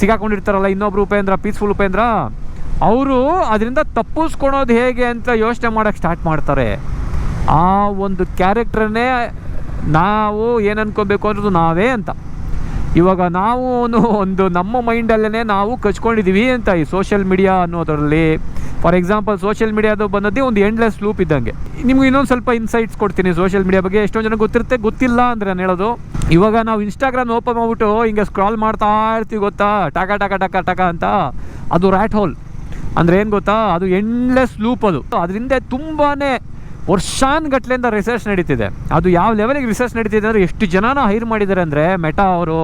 ಸಿಗಾಕೊಂಡಿರ್ತಾರಲ್ಲ ಇನ್ನೊಬ್ರು ಉಪೇಂದ್ರ ಪೀಸ್ಫುಲ್ ಉಪೇಂದ್ರ? ಅವರು ಅದರಿಂದ ತಪ್ಪಿಸ್ಕೊಳೋದು ಹೇಗೆ ಅಂತ ಯೋಚನೆ ಮಾಡೋಕ್ಕೆ ಸ್ಟಾರ್ಟ್ ಮಾಡ್ತಾರೆ. ಆ ಒಂದು ಕ್ಯಾರೆಕ್ಟ್ರನ್ನೇ ನಾವು ಏನನ್ಕೋಬೇಕು ಅನ್ಕೋಬೇಕು ಅನ್ನೋದು ನಾವೇ ಅಂತ. ಇವಾಗ ನಾವು ಒಂದು ನಮ್ಮ ಮೈಂಡಲ್ಲೇ ನಾವು ಕಚ್ಕೊಂಡಿದ್ದೀವಿ ಅಂತ ಈ ಸೋಷಿಯಲ್ ಮೀಡಿಯಾ ಅನ್ನೋದರಲ್ಲಿ. ಫಾರ್ ಎಕ್ಸಾಂಪಲ್ ಸೋಷಿಯಲ್ ಮೀಡಿಯಾದ ಬಂದದ್ದೇ ಒಂದು ಎಂಡ್ಲೆಸ್ ಲೂಪ್ ಇದ್ದಂಗೆ. ನಿಮ್ಗೆ ಇನ್ನೊಂದು ಸ್ವಲ್ಪ ಇನ್ಸೈಟ್ಸ್ ಕೊಡ್ತೀನಿ ಸೋಷಿಯಲ್ ಮೀಡಿಯಾ ಬಗ್ಗೆ. ಎಷ್ಟೊಂದು ಜನ ಗೊತ್ತಿರುತ್ತೆ? ಗೊತ್ತಿಲ್ಲ ಅಂದರೆ ನಾನು ಹೇಳೋದು. ಇವಾಗ ನಾವು ಇನ್ಸ್ಟಾಗ್ರಾಮ್ ಓಪನ್ ಮಾಡ್ಬಿಟ್ಟು ಹಿಂಗೆ ಸ್ಕ್ರಾಲ್ ಮಾಡ್ತಾ ಇರ್ತೀವಿ ಗೊತ್ತಾ? ಟಕ ಟಕ ಟಕ ಟಕ ಅಂತ. ಅದು ರ್ಯಾಟ್ ಹೋಲ್ ಅಂದರೆ ಏನು ಗೊತ್ತಾ? ಅದು ಎಂಡ್ಲೆಸ್ ಲೂಪ್ ಅದು. ಅದರಿಂದ ತುಂಬಾ ವರ್ಷಾನ್ಗಟ್ಲೆಯಿಂದ ರಿಸರ್ಚ್ ನಡೀತಿದೆ. ಅದು ಯಾವ ಲೆವೆಲಿಗೆ ರಿಸರ್ಚ್ ನಡೀತಿದೆ ಅಂದರೆ ಎಷ್ಟು ಜನನ ಹೈರ್ ಮಾಡಿದ್ದಾರೆ ಅಂದರೆ ಮೆಟಾ ಅವರು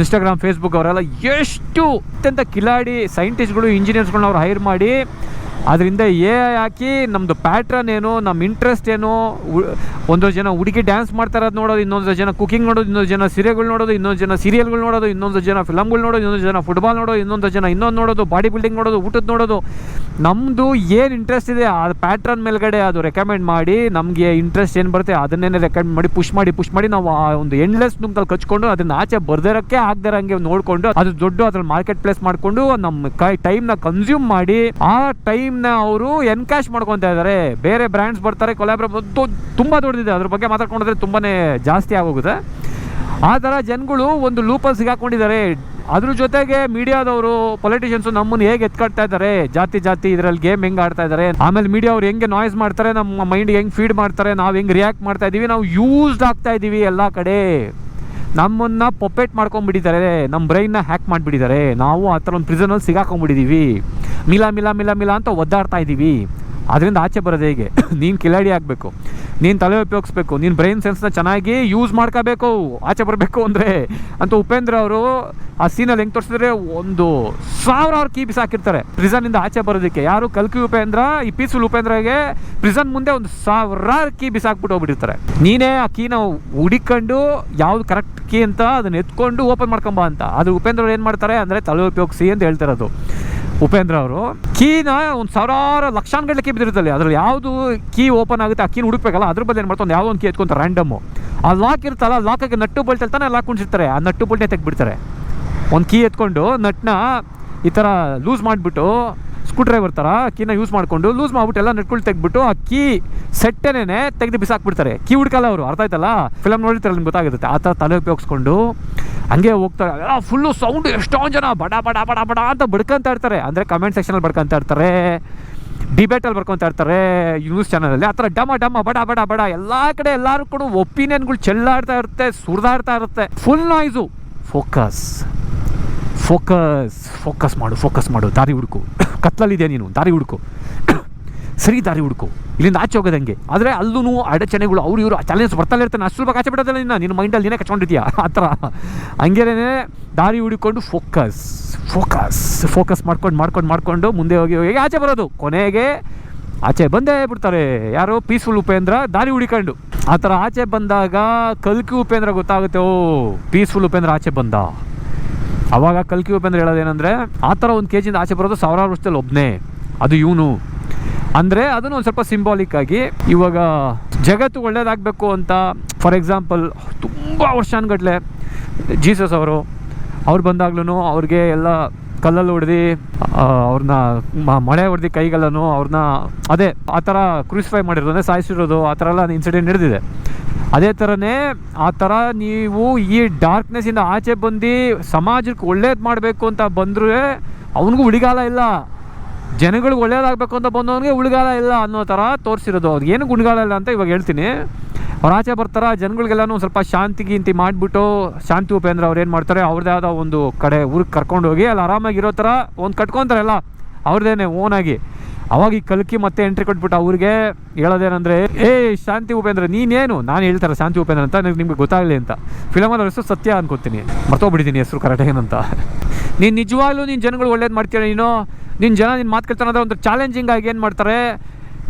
ಇನ್ಸ್ಟಾಗ್ರಾಮ್ ಫೇಸ್ಬುಕ್ ಅವರೆಲ್ಲ ಎಷ್ಟು ಅತ್ಯಂತ ಕಿಲಾಡಿ ಸೈಂಟಿಸ್ಟ್ಗಳು ಇಂಜಿನಿಯರ್ಸ್ಗಳನ್ನ ಅವ್ರು ಹೈರ್ ಮಾಡಿ ಅದರಿಂದ ಎ ಐ ಹಾಕಿ ನಮ್ಮದು ಪ್ಯಾಟ್ರನ್ ಏನು ನಮ್ಮ ಇಂಟ್ರೆಸ್ಟ್ ಏನು ಒಂದು ಒಂದೊಂದು ಜನ ಹುಡುಗಿ ಡ್ಯಾನ್ಸ್ ಮಾಡ್ತಾ ಇರೋದು ನೋಡೋದು, ಇನ್ನೊಂದು ಜನ ಕುಕಿಂಗ್ ನೋಡೋದು, ಇನ್ನೊಂದು ಜನ ಸೀರೆಗಳು ನೋಡೋದು, ಇನ್ನೊಂದು ಜನ ಸೀರಿಯಲ್ಗಳು ನೋಡೋದು, ಇನ್ನೊಂದು ಜನ ಫಿಲಮ್ಗಳು ನೋಡೋದು, ಇನ್ನೊಂದು ಜನ ಫುಟ್ಬಾಲ್ ನೋಡೋದು, ಇನ್ನೊಂದು ಜನ ಇನ್ನೊಂದು ನೋಡೋದು ಬಾಡಿ ಬಿಲ್ಡಿಂಗ್ ನೋಡೋದು, ಊಟದ ನೋಡೋದು. ನಮ್ಮದು ಏನು ಇಂಟ್ರೆಸ್ಟ್ ಇದೆ, ಆ ಪ್ಯಾಟ್ರನ್ ಮೇಲ್ಗಡೆ ಅದು ರೆಕಮೆಂಡ್ ಮಾಡಿ, ನಮಗೆ ಇಂಟ್ರೆಸ್ಟ್ ಏನು ಬರುತ್ತೆ ಅದನ್ನೇ ರೆಕಮೆಂಡ್ ಮಾಡಿ ಪುಷ್ ಮಾಡಿ ಪುಷ್ ಮಾಡಿ ನಾವು ಆ ಒಂದು ಎಂಡ್ಲೆಸ್ ನುಂಕಲ್ಲಿ ಕಚ್ಕೊಂಡು ಅದನ್ನು ಆಚೆ ಬರ್ದಿರೋಕ್ಕೆ ಹಂಗೆ ನೋಡಿಕೊಂಡು, ಅದು ದೊಡ್ಡ ಅದ್ರಲ್ಲಿ ಮಾರ್ಕೆಟ್ ಪ್ಲೇಸ್ ಮಾಡಿಕೊಂಡು, ನಮ್ಮ ಕೈ ಟೈಮ್ನ ಕನ್ಸ್ಯೂಮ್ ಮಾಡಿ, ಆ ಟೈಮ್ನ ಅವರು ಎನ್ಕ್ಯಾಶ್ ಮಾಡ್ಕೊತಾ ಇದ್ದಾರೆ. ಬೇರೆ ಬ್ರ್ಯಾಂಡ್ಸ್ ಬರ್ತಾರೆ ಕೊಲಾಬ್ರ ತುಂಬ ದೊಡ್ಡದಿದೆ. ಅದ್ರ ಬಗ್ಗೆ ಮಾತಾಡ್ಕೊಂಡ್ರೆ ತುಂಬಾ ಜಾಸ್ತಿ ಆಗೋಗುತ್ತೆ. ಆ ಥರ ಜನಗಳು ಒಂದು ಲೂಪಲ್ ಸಿಗಾಕೊಂಡಿದ್ದಾರೆ. ಅದ್ರ ಜೊತೆಗೆ ಮೀಡಿಯಾದವರು ಪೊಲಿಟಿಷಿಯನ್ಸ್ ನಮ್ಮನ್ನು ಹೇಗೆ ಎತ್ಕಾಡ್ತಾ ಇದ್ದಾರೆ? ಜಾತಿ ಜಾತಿ ಇದರಲ್ಲಿ ಗೇಮ್ ಹೆಂಗೆ ಆಡ್ತಾ ಇದ್ದಾರೆ? ಆಮೇಲೆ ಮೀಡಿಯಾ ಅವ್ರು ಹೆಂಗೆ ನಾಯ್ಸ್ ಮಾಡ್ತಾರೆ? ನಮ್ಮ ಮೈಂಡ್ಗೆ ಹೆಂಗೆ ಫೀಡ್ ಮಾಡ್ತಾರೆ? ನಾವು ಹೆಂಗೆ ರಿಯಾಕ್ಟ್ ಮಾಡ್ತಾ ಇದ್ದೀವಿ? ನಾವು ಯೂಸ್ಡ್ ಆಗ್ತಾ ಇದ್ದೀವಿ ಎಲ್ಲ ಕಡೆ. ನಮ್ಮನ್ನ ಪೊಪೆಟ್ ಮಾಡ್ಕೊಂಡ್ಬಿಟ್ಟಿದ್ದಾರೆ. ನಮ್ಮ ಬ್ರೈನ್ನ ಹ್ಯಾಕ್ ಮಾಡಿಬಿಟ್ಟಿದ್ದಾರೆ. ನಾವು ಆ ಥರ ಒಂದು ಪ್ರಿಸನಲ್ಲಿ ಸಿಗಾಕೊಂಡ್ಬಿಟ್ಟಿದ್ದೀವಿ. ಮಿಲ ಮಿಲ ಮಿಲ ಮಿಲ ಅಂತ ಒದ್ದಾಡ್ತಾ ಇದ್ದೀವಿ. ಅದರಿಂದ ಆಚೆ ಬರೋದು ಹೇಗೆ. ನೀನು ಕಿಲಾಡಿ ಆಗಬೇಕು. ನೀನು ತಲೆ ಉಪಯೋಗಿಸ್ಬೇಕು. ನೀನು ಬ್ರೈನ್ ಸೆನ್ಸ್ನ ಚೆನ್ನಾಗಿ ಯೂಸ್ ಮಾಡ್ಕೋಬೇಕು. ಆಚೆ ಬರಬೇಕು ಅಂದರೆ. ಅಂತ ಉಪೇಂದ್ರ ಅವರು ಆ ಸೀನಲ್ಲಿ ಹೆಂಗೆ ತೋರಿಸಿದ್ರೆ ಒಂದು ಸಾವಿರಾರು ಕೀ ಬಿಸಾಕಿರ್ತಾರೆ ಪ್ರಿಸನ್ನಿಂದ ಆಚೆ ಬರೋದಕ್ಕೆ. ಯಾರು ಕಲ್ಕಿ ಉಪೇಂದ್ರ, ಈ ಪೀಸ್ಫುಲ್ ಉಪೇಂದ್ರಗೆ ಪ್ರಿಸನ್ ಮುಂದೆ ಒಂದು ಸಾವಿರಾರು ಕೀ ಬಿಸಾಕ್ಬಿಟ್ಟು ಹೋಗ್ಬಿಟ್ಟಿರ್ತಾರೆ. ನೀನೇ ಆ ಕೀನ ಹುಡಿಕೊಂಡು ಯಾವ್ದು ಕರೆಕ್ಟ್ ಕೀ ಅಂತ ಅದನ್ನ ಎತ್ಕೊಂಡು ಓಪನ್ ಮಾಡ್ಕೊಂಬ ಅಂತ. ಅದು ಉಪೇಂದ್ರ ಅವ್ರು ಏನು ಮಾಡ್ತಾರೆ ಅಂದರೆ ತಲೆ ಉಪಯೋಗಿಸಿ ಅಂತ ಹೇಳ್ತಿರೋದು ಉಪೇಂದ್ರ ಅವರು. ಕೀನ ಒಂದು ಸಾವಿರಾರು ಲಕ್ಷಾನುಗಟ್ಟಲೆ ಕೀ ಬಿದ್ದಿರುತ್ತಲ್ಲಿ. ಅದ್ರಲ್ಲಿ ಯಾವುದು ಕೀ ಓಪನ್ ಆಗುತ್ತೆ ಆ ಕೀನ ಹುಡುಕ್ಬೇಕಲ್ಲ, ಅದ್ರ ಬದಲು ಏನು ಮಾಡ್ತಾರೆ? ಯಾವುದೋ ಒಂದು ಕೀ ಎತ್ಕೊಂತ ರ್ಯಾಂಡಮ್ಮು ಆ ಲಾಕ್ ಇರ್ತಲ್ಲ ಲಾಕಾಗಿ ನಟ್ಟು ಬೋಲ್ಟ್ ತಾನೆ ಲಾಕ್ ಕುಣಿಸಿರ್ತಾರೆ ಆ ನಟ್ಟು ಬೋಲ್ಟ್ನೇ ತೆಗ್ಬಿಡ್ತಾರೆ ಒಂದು ಕೀ ಎತ್ಕೊಂಡು ನಟ್ನ ಈ ಥರ ಲೂಸ್ ಮಾಡಿಬಿಟ್ಟು ಸ್ಕ್ರೂ ಡ್ರೈವರ್ ಥರ ಕೀನ ಯೂಸ್ ಮಾಡಿಕೊಂಡು ಲೂಸ್ ಮಾಡ್ಬಿಟ್ಟು ಎಲ್ಲ ನೆಟ್ಕೊಳ್ಳಿ ತೆಗ್ಬಿಟ್ಟು ಆ ಕೀ ಸೆಟ್ಟೇನೆ ತೆಗೆದು ಬಿಸಾಕ್ಬಿಡ್ತಾರೆ. ಕೀ ಹುಡ್ಕಲ್ಲ ಅವರು, ಅರ್ಥ ಆಯ್ತಲ್ಲ? ಫಿಲಮ್ ನೋಡಿರ್ತಾರೆ ನಿಮ್ಗೆ ಗೊತ್ತಾಗುತ್ತೆ. ಆ ಥರ ತಲೆ ಉಪಯೋಗಿಸ್ಕೊಂಡು ಹಂಗೆ ಹೋಗ್ತಾರೆ ಎಲ್ಲ ಫುಲ್ಲು ಸೌಂಡ್ ಎಷ್ಟೊಂದು ಜನ ಬಡ ಬಡ ಬಡ ಬಡ ಅಂತ ಬಡ್ಕೊಂತ ಇರ್ತಾರೆ. ಅಂದರೆ ಕಮೆಂಟ್ ಸೆಕ್ಷನಲ್ಲಿ ಬಡ್ಕೊಂತ ಇರ್ತಾರೆ ಡಿಬೇಟಲ್ಲಿ ಬರ್ಕೊತಾ ಇರ್ತಾರೆ ನ್ಯೂಸ್ ಚಾನಲಲ್ಲಿ ಆ ಥರ ಡಮ ಡಮ ಬಡ ಬಡ ಬಡ ಎಲ್ಲ ಕಡೆ ಎಲ್ಲರೂ ಕೂಡ ಒಪಿನಿಯನ್ಗಳು ಚೆಲ್ಲಾಡ್ತಾ ಇರುತ್ತೆ, ಸುರಿದಾಡ್ತಾ ಇರುತ್ತೆ. Full noise focus focus focus ಮಾಡು ಫೋಕಸ್ ಮಾಡು. ದಾರಿ ಹುಡುಕು. ಕತ್ಲಲ್ಲಿದೆ ನೀನು? ದಾರಿ ಹುಡುಕು. ಸರಿ, ದಾರಿ ಹುಡುಕು. ಇಲ್ಲಿಂದ ಆಚೆ ಹೋಗೋದಂಗೆ. ಆದರೆ ಅಲ್ಲೂ ಅಡಚಣೆಗಳು, ಅವ್ರು ಇವರು ಚಾಲೆಂಜ್ ಬರ್ತಾನೆ ಇರ್ತಾನೆ ಅಷ್ಟು ಸುಲಭ ಆಚೆ ಬಿಡೋದಲ್ಲ ನಿನ್ನ ನಿನ್ನ ಮೈಂಡಲ್ಲಿ ನೀನೇ ಕಚ್ಕೊಂಡಿದ್ಯಾ? ಆ ಥರ. ಹಂಗೇನೆ ದಾರಿ ಹುಡುಕೊಂಡು ಫೋಕಸ್ ಫೋಕಸ್ ಫೋಕಸ್ ಮಾಡ್ಕೊಂಡು ಮಾಡ್ಕೊಂಡು ಮಾಡ್ಕೊಂಡು ಮುಂದೆ ಹೋಗಿ ಹೋಗಿ ಆಚೆ ಬರೋದು. ಕೊನೆಗೆ ಆಚೆ ಬಂದೇ ಬಿಡ್ತಾರೆ. ಯಾರೋ ಪೀಸ್ಫುಲ್ ಉಪೇಂದ್ರ ದಾರಿ ಹುಡಿಕೊಂಡು. ಆ ಥರ ಆಚೆ ಬಂದಾಗ ಕಲ್ಕಿ ಉಪೇಂದ್ರ ಗೊತ್ತಾಗುತ್ತೆ. ಓ ಪೀಸ್ಫುಲ್ ಉಪೇಂದ್ರ ಆಚೆ ಬಂದ. ಅವಾಗ ಕಲ್ಕಿ ಉಪೇಂದ್ರ ಹೇಳೋದೇನೆಂದರೆ ಆ ಥರ ಒಂದು ಕೆ ಜಿಯಿಂದ ಆಚೆ ಬರೋದು ಸಾವಿರಾರು ವರ್ಷದಲ್ಲಿ ಒಬ್ಬನೇ ಅದು ಇವನು. ಅಂದರೆ ಅದನ್ನು ಒಂದು ಸ್ವಲ್ಪ ಸಿಂಬಾಲಿಕ್ ಆಗಿ ಇವಾಗ ಜಗತ್ತು ಒಳ್ಳೇದಾಗಬೇಕು ಅಂತ ಫಾರ್ ಎಕ್ಸಾಂಪಲ್ ತುಂಬ ವರ್ಷಾನ್ಗಟ್ಲೆ ಜೀಸಸ್ ಅವರು, ಅವ್ರು ಬಂದಾಗ್ಲೂ ಅವ್ರಿಗೆ ಎಲ್ಲ ಕಲ್ಲಲ್ಲಿ ಹೊಡೆದು ಅವ್ರನ್ನ ಮಳೆ ಹೊಡೆದು ಕೈಗೆಲ್ಲನು ಅವ್ರನ್ನ ಅದೇ, ಆ ಥರ ಕ್ರೂಸಿಫೈ ಮಾಡಿರೋದು, ಅಂದರೆ ಸಾಯಿಸಿರೋದು, ಆ ಥರ ಎಲ್ಲ ಇನ್ಸಿಡೆಂಟ್ ನಡೆದಿದೆ. ಅದೇ ಥರನೇ ಆ ಥರ ನೀವು ಈ ಡಾರ್ಕ್ನೆಸ್ಸಿಂದ ಆಚೆ ಬಂದು ಸಮಾಜಕ್ಕೆ ಒಳ್ಳೇದು ಮಾಡಬೇಕು ಅಂತ ಬಂದರೆ ಅವನಿಗೂ ಉಳಿಗಾಲ ಇಲ್ಲ. ಜನಗಳಿಗೆ ಒಳ್ಳೇದಾಗಬೇಕು ಅಂತ ಬಂದವನಿಗೆ ಉಳಿಗಾಲ ಇಲ್ಲ ಅನ್ನೋ ಥರ ತೋರಿಸಿರೋದು ಅವ್ರಿಗೆ. ಏನು ಗುಣಗಾಲ ಇಲ್ಲ ಅಂತ ಇವಾಗ ಹೇಳ್ತೀನಿ. ಅವ್ರು ಆಚೆ ಬರ್ತಾರೆ, ಜನಗಳಿಗೆಲ್ಲನೂ ಸ್ವಲ್ಪ ಶಾಂತಿ ಗೀಂತಿ ಮಾಡಿಬಿಟ್ಟು ಶಾಂತಿ ಉಪೇಂದ್ರ ಅವ್ರು ಏನು ಮಾಡ್ತಾರೆ ಅವ್ರದ್ದೇ ಆದ ಒಂದು ಕಡೆ ಊರಿಗೆ ಕರ್ಕೊಂಡು ಹೋಗಿ ಅಲ್ಲಿ ಆರಾಮಾಗಿರೋ ಥರ ಒಂದು ಕಟ್ಕೊತಾರಲ್ಲ ಅವ್ರದ್ದೇನೆ ಓನಾಗಿ ಅವಾಗ ಈ ಕಲ್ಕಿ ಮತ್ತೆ ಎಂಟ್ರಿ ಕೊಟ್ಬಿಟ್ಟು ಅವ್ರಿಗೆ ಹೇಳೋದೇನಂದ್ರೆ, ಏ, ಶಾಂತಿ ಉಪೇಂದ್ರ, ನೀನೇನು? ನಾನು ಹೇಳ್ತಾರೆ, ಶಾಂತಿ ಉಪೇಂದ್ರ ಅಂತ ನನಗೆ ನಿಮ್ಗೆ ಗೊತ್ತಾಗಲಿ ಅಂತ. ಫಿಲಮಲ್ಲಿ ಹೆಸರು ಸತ್ಯ ಅನ್ಕೋತೀನಿ. ಮರ್ತೋಗ್ಬಿಟ್ಟಿದ್ದೀನಿ ಹೆಸರು ಕರೆಕ್ಟ್ ಏನಂತ ನೀನು ನಿಜವಾಗ್ಲೂ ನಿನ್ನ ಜನಗಳು ಒಳ್ಳೇದು ಮಾಡ್ತೀಯ ನೀನು? ನಿನ್ನ ಜನ ನಿನ್ನ ಮಾತು ಕೇಳ್ತಾನೆ ಒಂದು ಚಾಲೆಂಜಿಂಗ್ ಆಗಿ ಏನು ಮಾಡ್ತಾರೆ?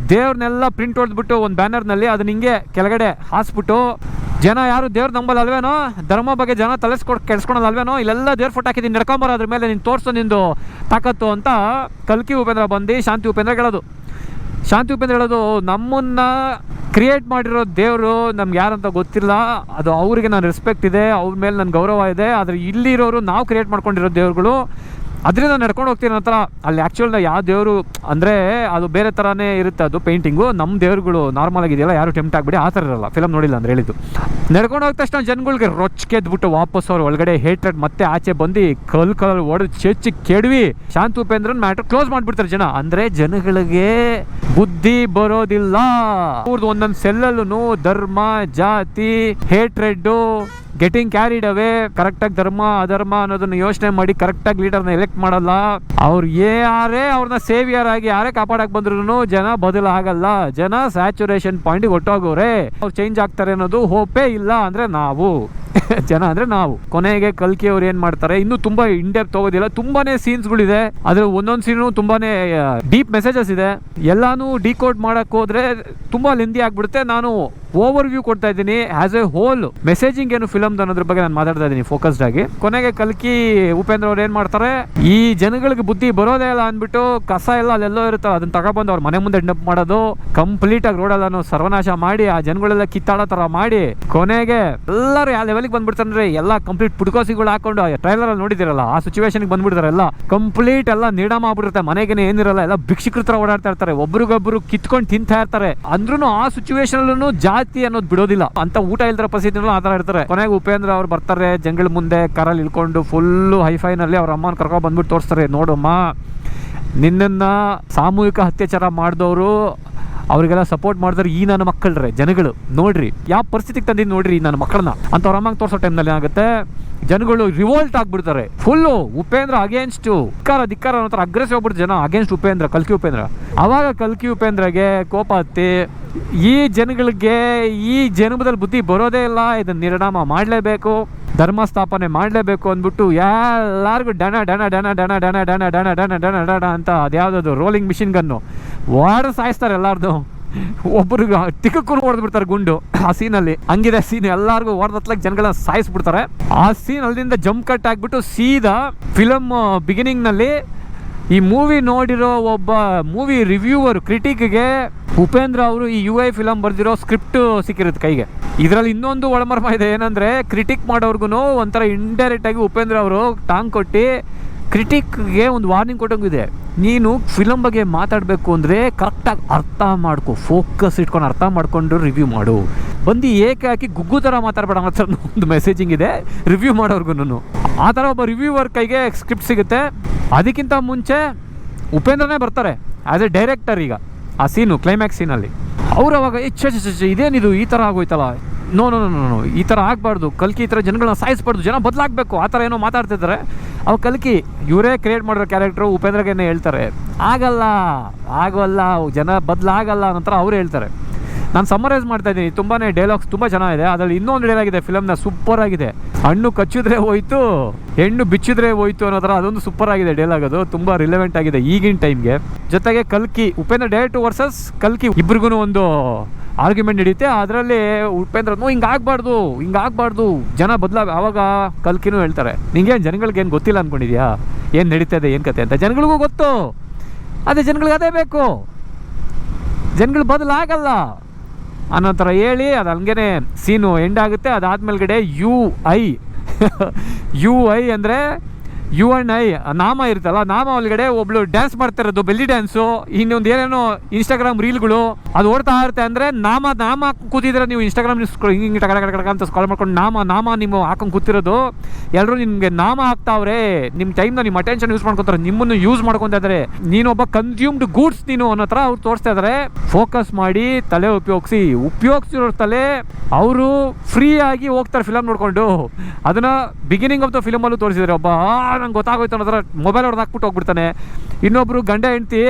ದೇವ್ರನ್ನೆಲ್ಲ ಪ್ರಿಂಟ್ ಹೊಡೆದ್ಬಿಟ್ಟು ಒಂದು ಬ್ಯಾನರ್ನಲ್ಲಿ ಅದನ್ನ ಹಿಂಗೆ ಕೆಳಗಡೆ ಹಾಸ್ಬಿಟ್ಟು ಜನ ಯಾರು ದೇವ್ರು ನಂಬಲ್ ಅಲ್ವೇನೋ ಧರ್ಮ ಬಗ್ಗೆ ಜನ ತಲೆಸ್ಕೊಡ್ ಕೆಡ್ಸ್ಕೊಳೋದು ಅಲ್ವೇನೋ ಇಲ್ಲೆಲ್ಲ ದೇವ್ರ ಫೋಟೋ ಹಾಕಿದ್ದೀನಿ. ನಡ್ಕೊಂಬರೋ ಅದ್ರ ಮೇಲೆ ನೀನು ತೋರಿಸು ನಿಂದು ತಾಕತ್ತು ಅಂತ ಕಲ್ಕಿ ಉಪೇಂದ್ರ ಬಂದು ಶಾಂತಿ ಉಪೇಂದ್ರ ಹೇಳೋದು. ಶಾಂತಿ ಉಪೇಂದ್ರ ಹೇಳೋದು, ನಮ್ಮನ್ನ ಕ್ರಿಯೇಟ್ ಮಾಡಿರೋ ದೇವರು ನಮ್ಗೆ ಯಾರಂತ ಗೊತ್ತಿಲ್ಲ. ಅದು ಅವರಿಗೆ ನಾನು ರೆಸ್ಪೆಕ್ಟ್ ಇದೆ. ಅವ್ರ ಮೇಲೆ ನನ್ನ ಗೌರವ ಇದೆ. ಆದರೆ ಇಲ್ಲಿರೋರು ನಾವು ಕ್ರಿಯೇಟ್ ಮಾಡ್ಕೊಂಡಿರೋ ದೇವ್ರುಗಳು ಅದರಿಂದ ನಡ್ಕೊಂಡು ಹೋಗ್ತೀನಿ ನಂತರ ಅಲ್ಲಿ ಆ್ಯಕ್ಚುಲ್ ಯಾವ ದೇವರು, ಅಂದರೆ ಅದು ಬೇರೆ ಥರನೇ ಇರುತ್ತೆ ಅದು ಪೇಂಟಿಂಗು ನಮ್ಮ ದೇವ್ರುಗಳು ನಾರ್ಮಲ್ ಆಗಿದೆಯಲ್ಲ, ಯಾರು ಟೆಂಪ್ಟ್ ಆಗಿಬಿಡಿ, ಆ ಥರ ಇರಲ್ಲ. ಫಿಲಮ್ ನೋಡಿಲ್ಲ ಅಂದ್ರೆ ಹೇಳಿದ್ದು. ನಡ್ಕೊಂಡು ಹೋದ ತಕ್ಷಣ ಜನಗಳಿಗೆ ರೊಚ್ಕೆದ್ಬಿಟ್ಟು ವಾಪಸ್ ಅವ್ರು ಒಳಗಡೆ ಹೇಟ್ರೆಡ್ ಮತ್ತೆ ಆಚೆ ಬಂದು ಕಲ್ ಕಲ್ ಹೊಡೆದು ಚೆಚ್ಚಿ ಕೆಡವಿ. ಶಾಂತ, ಉಪೇಂದ್ರನ್ ಮ್ಯಾಟ್ರ್ ಕ್ಲೋಸ್ ಮಾಡಿಬಿಡ್ತಾರೆ ಜನ. ಅಂದರೆ ಜನಗಳಿಗೆ ಬುದ್ಧಿ ಬರೋದಿಲ್ಲ. ಅವ್ರದ್ದು ಒಂದೊಂದು ಸೆಲ್ಲಲ್ಲೂ ಧರ್ಮ, ಜಾತಿ ಹೇಟ್ರೆಡ್ಡು ಗೆಟಿಂಗ್ ಕ್ಯಾರಿಡ್ ಅವೇ ಕರೆಕ್ಟಾಗಿ ಧರ್ಮ, ಅಧರ್ಮ ಅನ್ನೋದನ್ನ ಯೋಚನೆ ಮಾಡಿ ಕರೆಕ್ಟಾಗಿ ಲೀಡರ್ನ ಎಲೆಕ್ಟ್ ಮಾಡಲ್ಲ. ಅವ್ರು ಯಾರೇ ಅವ್ರನ್ನ ಸೇವಿಯರ್ ಆಗಿ ಯಾರೇ ಕಾಪಾಡಕ್ ಬಂದ್ರು ಜನ ಬದಲಾಗಲ್ಲ ಜನ ಸ್ಯಾಚುರೇಷನ್ ಪಾಯಿಂಟಿಗೆ ಒಟ್ಟೋಗೋರೆ. ಅವ್ರು ಚೇಂಜ್ ಆಗ್ತಾರೆ ಅನ್ನೋದು ಹೋಪೇ ಇಲ್ಲ ಅಂದ್ರೆ ನಾವು. ಜನ ಅಂದ್ರೆ ನಾವು. ಕೊನೆಗೆ ಕಲ್ಕಿ ಅವ್ರು ಏನ್ ಮಾಡ್ತಾರೆ, ಇನ್ನು ತುಂಬಾ ಇಂಡೆಪ್ ತಗೋದಿಲ್ಲ, ತುಂಬಾನೇ ಸೀನ್ಸ್ಗಳಿದೆ ಅದ್ರ ಒಂದೊಂದು ಸೀನು ತುಂಬಾನೇ ಡೀಪ್ ಮೆಸೇಜಸ್ ಇದೆ. ಎಲ್ಲಾನು ಡಿಕೋಡ್ ಮಾಡಕ್ ಹೋದ್ರೆ ತುಂಬಾ ಲೆಂದಿ ಆಗ್ಬಿಡುತ್ತೆ. ನಾನು ಓವರ್ ವ್ಯೂ ಕೊಡ್ತಾ ಇದ್ದೀನಿ. ಆಸ್ ಎ ಹೋಲ್ ಮೆಸೇಜಿಂಗ್ ಏನು ಫಿಲಮ್ ಅನ್ನೋದ್ರ ಬಗ್ಗೆ ನಾನು ಮಾತಾಡ್ತಾ ಇದ್ದೀನಿ ಫೋಕಸ್ಡ್ ಆಗಿ. ಕೊನೆಗೆ ಕಲ್ಕಿ, ಉಪೇಂದ್ರ ಅವ್ರು ಏನ್ ಮಾಡ್ತಾರೆ, ಈ ಜನಗಳಿಗೆ ಬುದ್ಧಿ ಬರೋದೇ ಇಲ್ಲ ಅಂದ್ಬಿಟ್ಟು ಕಸ ಎಲ್ಲ ಅಲ್ಲೆಲ್ಲೋ ಇರುತ್ತೆ, ಅದನ್ನ ತಗೊಬಂದು ಅವ್ರ ಮನೆ ಮುಂದೆ ಡಂಪ್ ಮಾಡೋದು ಕಂಪ್ಲೀಟ್ ಆಗಿ ರೋಡೆಲ್ಲ ಸರ್ವನಾಶ ಮಾಡಿ, ಆ ಜನಗಳೆಲ್ಲ ಕಿತ್ತಾಡೋ ತರ ಮಾಡಿ, ಕೊನೆಗೆ ಎಲ್ಲರೂ ಯಾವ ಲೆವೆಲ್ಗೆ ಬಂದ್ಬಿಡ್ತಾರೆ ಎಲ್ಲ ಕಂಪ್ಲೀಟ್ ಪುಡ್ಕೋಸಿಗಳು ಹಾಕೊಂಡು ಟ್ರೈಲರ್ ಅಲ್ಲಿ ನೋಡಿದಿರಲ್ಲ ಆ ಸಿಚುವೇಶನ್ ಬಂದ್ಬಿಡ್ತಾರೆ ಎಲ್ಲ. ಕಂಪ್ಲೀಟ್ ಎಲ್ಲ ನೀಡಾಮ ಆಗ್ಬಿಡುತ್ತೆ ಮನೆಗೆ ಏನಿರಲ್ಲ, ಎಲ್ಲ ಭಿಕ್ಷಿಕೃತರ ಓಡಾಡ್ತಾ ಇರ್ತಾರೆ, ಒಬ್ರಿಗೊಬ್ರು ಕಿತ್ಕೊಂಡು ತಿಂತಾ ಇರ್ತಾರೆ. ಅಂದ್ರೂ ಆ ಸಿಚುವೇಶನ್ ಜಾತಿ ಅನ್ನೋದು ಬಿಡೋದಿಲ್ಲ. ಅಂತ ಊಟ ಇಲ್ದ್ರ ಪರಿಸ್ಥಿತಿ ಆ ತರ ಇರ್ತಾರೆ. ಕೊನೆಗೆ ಉಪೇಂದ್ರ ಅವ್ರು ಬರ್ತಾರೆ ಜಂಗಳ ಮುಂದೆ ಕರಲ್ಲಿ ಇಳ್ಕೊಂಡು ಫುಲ್ಲು ಹೈಫೈನಲ್ಲಿ ಅವ್ರ ಅಮ್ಮನ ಕರ್ಕೊಂಡು ಬಂದ್ಬಿಟ್ಟು ತೋರಿಸ್ತಾರೆ, ನೋಡಮ್ಮ, ನಿನ್ನನ್ನು ಸಾಮೂಹಿಕ ಅತ್ಯಾಚಾರ ಮಾಡಿದವರು ಅವರಿಗೆಲ್ಲ ಸಪೋರ್ಟ್ ಮಾಡಿದ್ರೆ ಈ ನನ್ನ ಮಕ್ಕಳ್ರೆ ಜನಗಳು. ನೋಡ್ರಿ, ಯಾವ ಪರಿಸ್ಥಿತಿಗೆ ತಂದಿದ್ದು ನೋಡ್ರಿ ನನ್ನ ಮಕ್ಕಳನ್ನ. ಅಂತ ಅವ್ರ ಅಮ್ಮಂಗೆ ತೋರಿಸೋ ಟೈಮ್ನಲ್ಲಿ ಏನಾಗುತ್ತೆ ಜನಗಳು ರಿವೋಲ್ಟ್ ಆಗ್ಬಿಡ್ತಾರೆ ಫುಲ್ಲು ಉಪೇಂದ್ರ ಅಗೇನ್ಸ್ಟ್ ಧಿಕ್ಕಾರ ಧಿಕ್ಕಾರ ಅನ್ನೋ ಥರ ಅಗ್ರೆಸಿವ್ ಆಗ್ಬಿಡ್ತು ಜನ ಅಗೇನ್ಸ್ಟ್ ಉಪೇಂದ್ರ ಕಲ್ಕಿ ಉಪೇಂದ್ರ ಅವಾಗ ಕಲ್ಕಿ ಉಪೇಂದ್ರಗೆ ಕೋಪ ಹತ್ತಿ ಈ ಜನಗಳಿಗೆ ಈ ಜನ್ಮದಲ್ಲಿ ಬುದ್ಧಿ ಬರೋದೇ ಇಲ್ಲ ಇದನ್ನ ನಿರ್ಣಾಮ ಮಾಡಲೇಬೇಕು ಧರ್ಮ ಸ್ಥಾಪನೆ ಮಾಡಲೇಬೇಕು ಅಂದ್ಬಿಟ್ಟು ಎಲ್ಲರಿಗೂ ಡಣ ಡಣ ಡಣ ಡಣ ಡಣ ಡಣ ಡಣ ಡಣ ಡಣ ಡಣ ಅಂತ ಅದ್ಯಾವ್ದು ರೋಲಿಂಗ್ ಮಿಷಿನ್ ಗನ್ನು ಸಾಯಿಸ್ತಾರೆ ಎಲ್ಲಾರ್ದು ಒಬ್ಬರಿಗೆ ಹೊಡೆದು ಹೊಡೆದ್ಬಿಡ್ತಾರೆ ಗುಂಡು. ಆ ಸೀನಲ್ಲಿ. ಹಂಗಿದೆ ಸೀನ್. ಎಲ್ಲಾರ್ಗು ಹೊಡೆದತ್ಲಾಗ ಜನಗಳನ್ನ ಸಾಯಿಸ್ಬಿಡ್ತಾರೆ. ಆ ಸೀನ್ ಅಲ್ಲಿಂದ ಜಂಪ್ ಕಟ್ ಆಗ್ಬಿಟ್ಟು ಸೀದಾ ಫಿಲಮ್ ಬಿಗಿನಿಂಗ್ನಲ್ಲಿ ಈ ಮೂವಿ ನೋಡಿರೋ ಒಬ್ಬ ಮೂವಿ ರಿವ್ಯೂವರ್ ಕ್ರಿಟಿಕ್ಗೆ ಉಪೇಂದ್ರ ಅವರು ಈ ಯು ಐ ಫಿಲಮ್ ಬರ್ದಿರೋ ಸ್ಕ್ರಿಪ್ಟ್ ಸಿಕ್ಕಿರುತ್ತೆ ಕೈಗೆ. ಇದರಲ್ಲಿ ಇನ್ನೊಂದು ಒಳಮರ್ಮ ಇದೆ ಏನಂದ್ರೆ ಕ್ರಿಟಿಕ್ ಮಾಡೋರ್ಗು ಒಂಥರ ಇಂಡೈರೆಕ್ಟ್ ಆಗಿ ಉಪೇಂದ್ರ ಅವರು ಟಾಂಗ್ ಕೊಟ್ಟು ಕ್ರಿಟಿಕ್ಗೆ ಒಂದು ವಾರ್ನಿಂಗ್ ಕೊಟ್ಟಂಗಿದೆ ನೀನು ಫಿಲಮ್ ಬಗ್ಗೆ ಮಾತಾಡಬೇಕು ಅಂದರೆ ಕರೆಕ್ಟಾಗಿ ಅರ್ಥ ಮಾಡ್ಕೊ ಫೋಕಸ್ ಇಟ್ಕೊಂಡು ಅರ್ಥ ಮಾಡ್ಕೊಂಡು ರಿವ್ಯೂ ಮಾಡು. ಬಂದು ಏಕೆ ಹಾಕಿ ಗುಗ್ಗು ಥರ ಮಾತಾಡಬೇಡ ಅನ್ನೋ ಒಂದು ಮೆಸೇಜಿಂಗ್ ಇದೆ ರಿವ್ಯೂ ಮಾಡೋರ್ಗು ಆ ಥರ ಒಬ್ಬ ರಿವ್ಯೂವರ್ ಕೈಗೆ ಸ್ಕ್ರಿಪ್ಟ್ ಸಿಗುತ್ತೆ. ಅದಕ್ಕಿಂತ ಮುಂಚೆ ಉಪೇಂದ್ರನೇ ಬರ್ತಾರೆ ಆ್ಯಸ್ ಎ ಡೈರೆಕ್ಟರ್ ಈಗ, ಆ ಸೀನು ಕ್ಲೈಮ್ಯಾಕ್ಸ್ ಸೀನಲ್ಲಿ ಅವ್ರು ಅವಾಗ ಇದೇನಿದು? ಈ ಥರ ಆಗೋಯ್ತಲ್ಲ? ನೋ ನೋ ನೋ ನೋ ಈ ಥರ ಆಗಬಾರ್ದು. ಕಲ್ಕಿ ಈ ಥರ ಜನಗಳನ್ನ ಸಾಯಿಸ್ಬಾರ್ದು. ಜನ ಬದಲಾಗಬೇಕು. ಆ ಥರ ಏನೋ ಮಾತಾಡ್ತಿದ್ದಾರೆ. ಅವ ಕಲ್ಕಿ, ಇವರೇ ಕ್ರಿಯೇಟ್ ಮಾಡಿರೋ ಕ್ಯಾರೆಕ್ಟ್ರು ಉಪೇಂದ್ರಗೇನೆ ಹೇಳ್ತಾರೆ. ಆಗಲ್ಲ, ಆಗೋಲ್ಲ, ಜನ ಬದಲಾಗಲ್ಲ ಅನ್ನೋ ಅವ್ರು ಹೇಳ್ತಾರೆ. ನಾನು ಸಮ್ಮರೈಸ್ ಮಾಡ್ತಾ ಇದ್ದೀನಿ. ತುಂಬಾ ಡೈಲಾಗ್ಸ್ ತುಂಬ ಚೆನ್ನಾಗಿದೆ. ಅದರಲ್ಲಿ ಇನ್ನೊಂದು ಡೈಲಾಗಿದೆ ಫಿಲಮ್ನ ಸೂಪರ್ ಆಗಿದೆ. ಹಣ್ಣು ಕಚ್ಚಿದ್ರೆ ಹೋಯ್ತು, ಹೆಣ್ಣು ಬಿಚ್ಚಿದ್ರೆ ಹೋಯ್ತು ಅನ್ನೋ ಅದೊಂದು ಸೂಪರ್ ಆಗಿದೆ ಡೈಲಾಗ್ ಅದು, ತುಂಬ ರಿಲೆವೆಂಟ್ ಆಗಿದೆ ಈಗಿನ ಟೈಮ್ಗೆ ಜೊತೆಗೆ ಕಲ್ಕಿ, ಉಪೇಂದ್ರ ಡೈರೆಕ್ಟ್ ವರ್ಸಸ್ ಕಲ್ಕಿ ಇಬ್ರಿಗೂ ಒಂದು ಆರ್ಗ್ಯುಮೆಂಟ್ ನಡೀತೆ, ಅದರಲ್ಲಿ ಉಪೇಂದ್ರ ಹಿಂಗೆ ಆಗಬಾರ್ದು ಹಿಂಗೆ ಆಗಬಾರ್ದು, ಜನ ಬದಲಾವ ಅವಾಗ ಕಲ್ಕಿನೂ ಹೇಳ್ತಾರೆ, ನಿಂಗೇನು ಜನಗಳಿಗೆ ಏನು ಗೊತ್ತಿಲ್ಲ ಅಂದ್ಕೊಂಡಿದ್ಯಾ ಏನು ನಡೀತಾ ಇದೆ, ಏನು ಕತೆ? ಅಂತ. ಜನಗಳಿಗೂ ಗೊತ್ತು, ಅದೇ ಜನಗಳಿಗೆ ಅದೇ ಬೇಕು. ಜನಗಳು ಬದಲಾಗಲ್ಲ. ಅನ್ನೋ ಥರ ಹೇಳಿ ಅದು ಹಂಗೇನೆ ಸೀನು ಎಂಡ್ ಆಗುತ್ತೆ. ಅದಾದ್ಮೇಲ್ಗಡೆ ಯು ಐ ಯು ಐ ಅಂದರೆ ಯು ಅಂಡ್ ಐ ನಾಮ ಇರುತ್ತಲ್ಲ, ನಾಮ ಒಳಗಡೆ ಒಬ್ಳು ಡ್ಯಾನ್ಸ್ ಮಾಡ್ತಾ ಇರೋದು ಬೆಲ್ಲಿ ಡ್ಯಾನ್ಸು ಇನ್ನೊಂದು ಏನೇನೋ ಇನ್ಸ್ಟಾಗ್ರಾಮ್ ರೀಲ್ಗಳು ಅದು ಓಡ್ತಾ ಇರುತ್ತೆ ಅಂದರೆ ನಾಮ ನಾಮ ಕೂತಿದ್ರೆ ನೀವು ಇನ್ಸ್ಟಾಗ್ರಾಮ್ ಹಿಂಗೆ ಟಕ ಟಕ ಅಂತ ಸ್ಕಾಲ್ ಮಾಡ್ಕೊಂಡು ನಾಮ ನಾಮ ನಿಮ್ಮ ಹಾಕೊಂಡು ಕೂತಿರೋದು. ಎಲ್ಲರೂ ನಿಮಗೆ ನಾಮ ಹಾಕ್ತಾವ್ರೆ ನಿಮ್ಮ ಟೈಮ್ನ ನಿಮ್ಮ ಅಟೆನ್ಷನ್ ಯೂಸ್ ಮಾಡ್ಕೊತಾರೆ. ನಿಮ್ಮನ್ನು ಯೂಸ್ ಮಾಡ್ಕೊತಾ ಇದ್ದಾರೆ ನೀನೊಬ್ಬ ಕನ್ಸ್ಯೂಮ್ಡ್ ಗೂಡ್ಸ್ ನೀನು ಅನ್ನೋ ಥರ ಅವ್ರು ತೋರಿಸ್ತಾ ಇದ್ದಾರೆ ಫೋಕಸ್ ಮಾಡಿ ತಲೆ ಉಪಯೋಗಿಸಿ. ಉಪಯೋಗಿಸಿರೋ ತಲೆ ಅವರು ಫ್ರೀ ಆಗಿ ಹೋಗ್ತಾರೆ ಫಿಲಮ್ ನೋಡಿಕೊಂಡು. ಅದನ್ನು ಬಿಗಿನಿಂಗ್ ಆಫ್ ದ ಫಿಲಮಲ್ಲೂ ತೋರಿಸಿದ್ರೆ. ಒಬ್ಬ ನಂಗೆ ಗೊತ್ತಾಗೋಯ್ತು ಅನ್ನೋದ್ರ ಮೊಬೈಲ್ ಹೊಡೆದು ಹಾಕ್ಬಿಟ್ಟು ಹೋಗ್ಬಿಡ್ತಾನೆ. ಇನ್ನೊಬ್ರು ಗಂಡ ಹೆಂಡ್ತಿ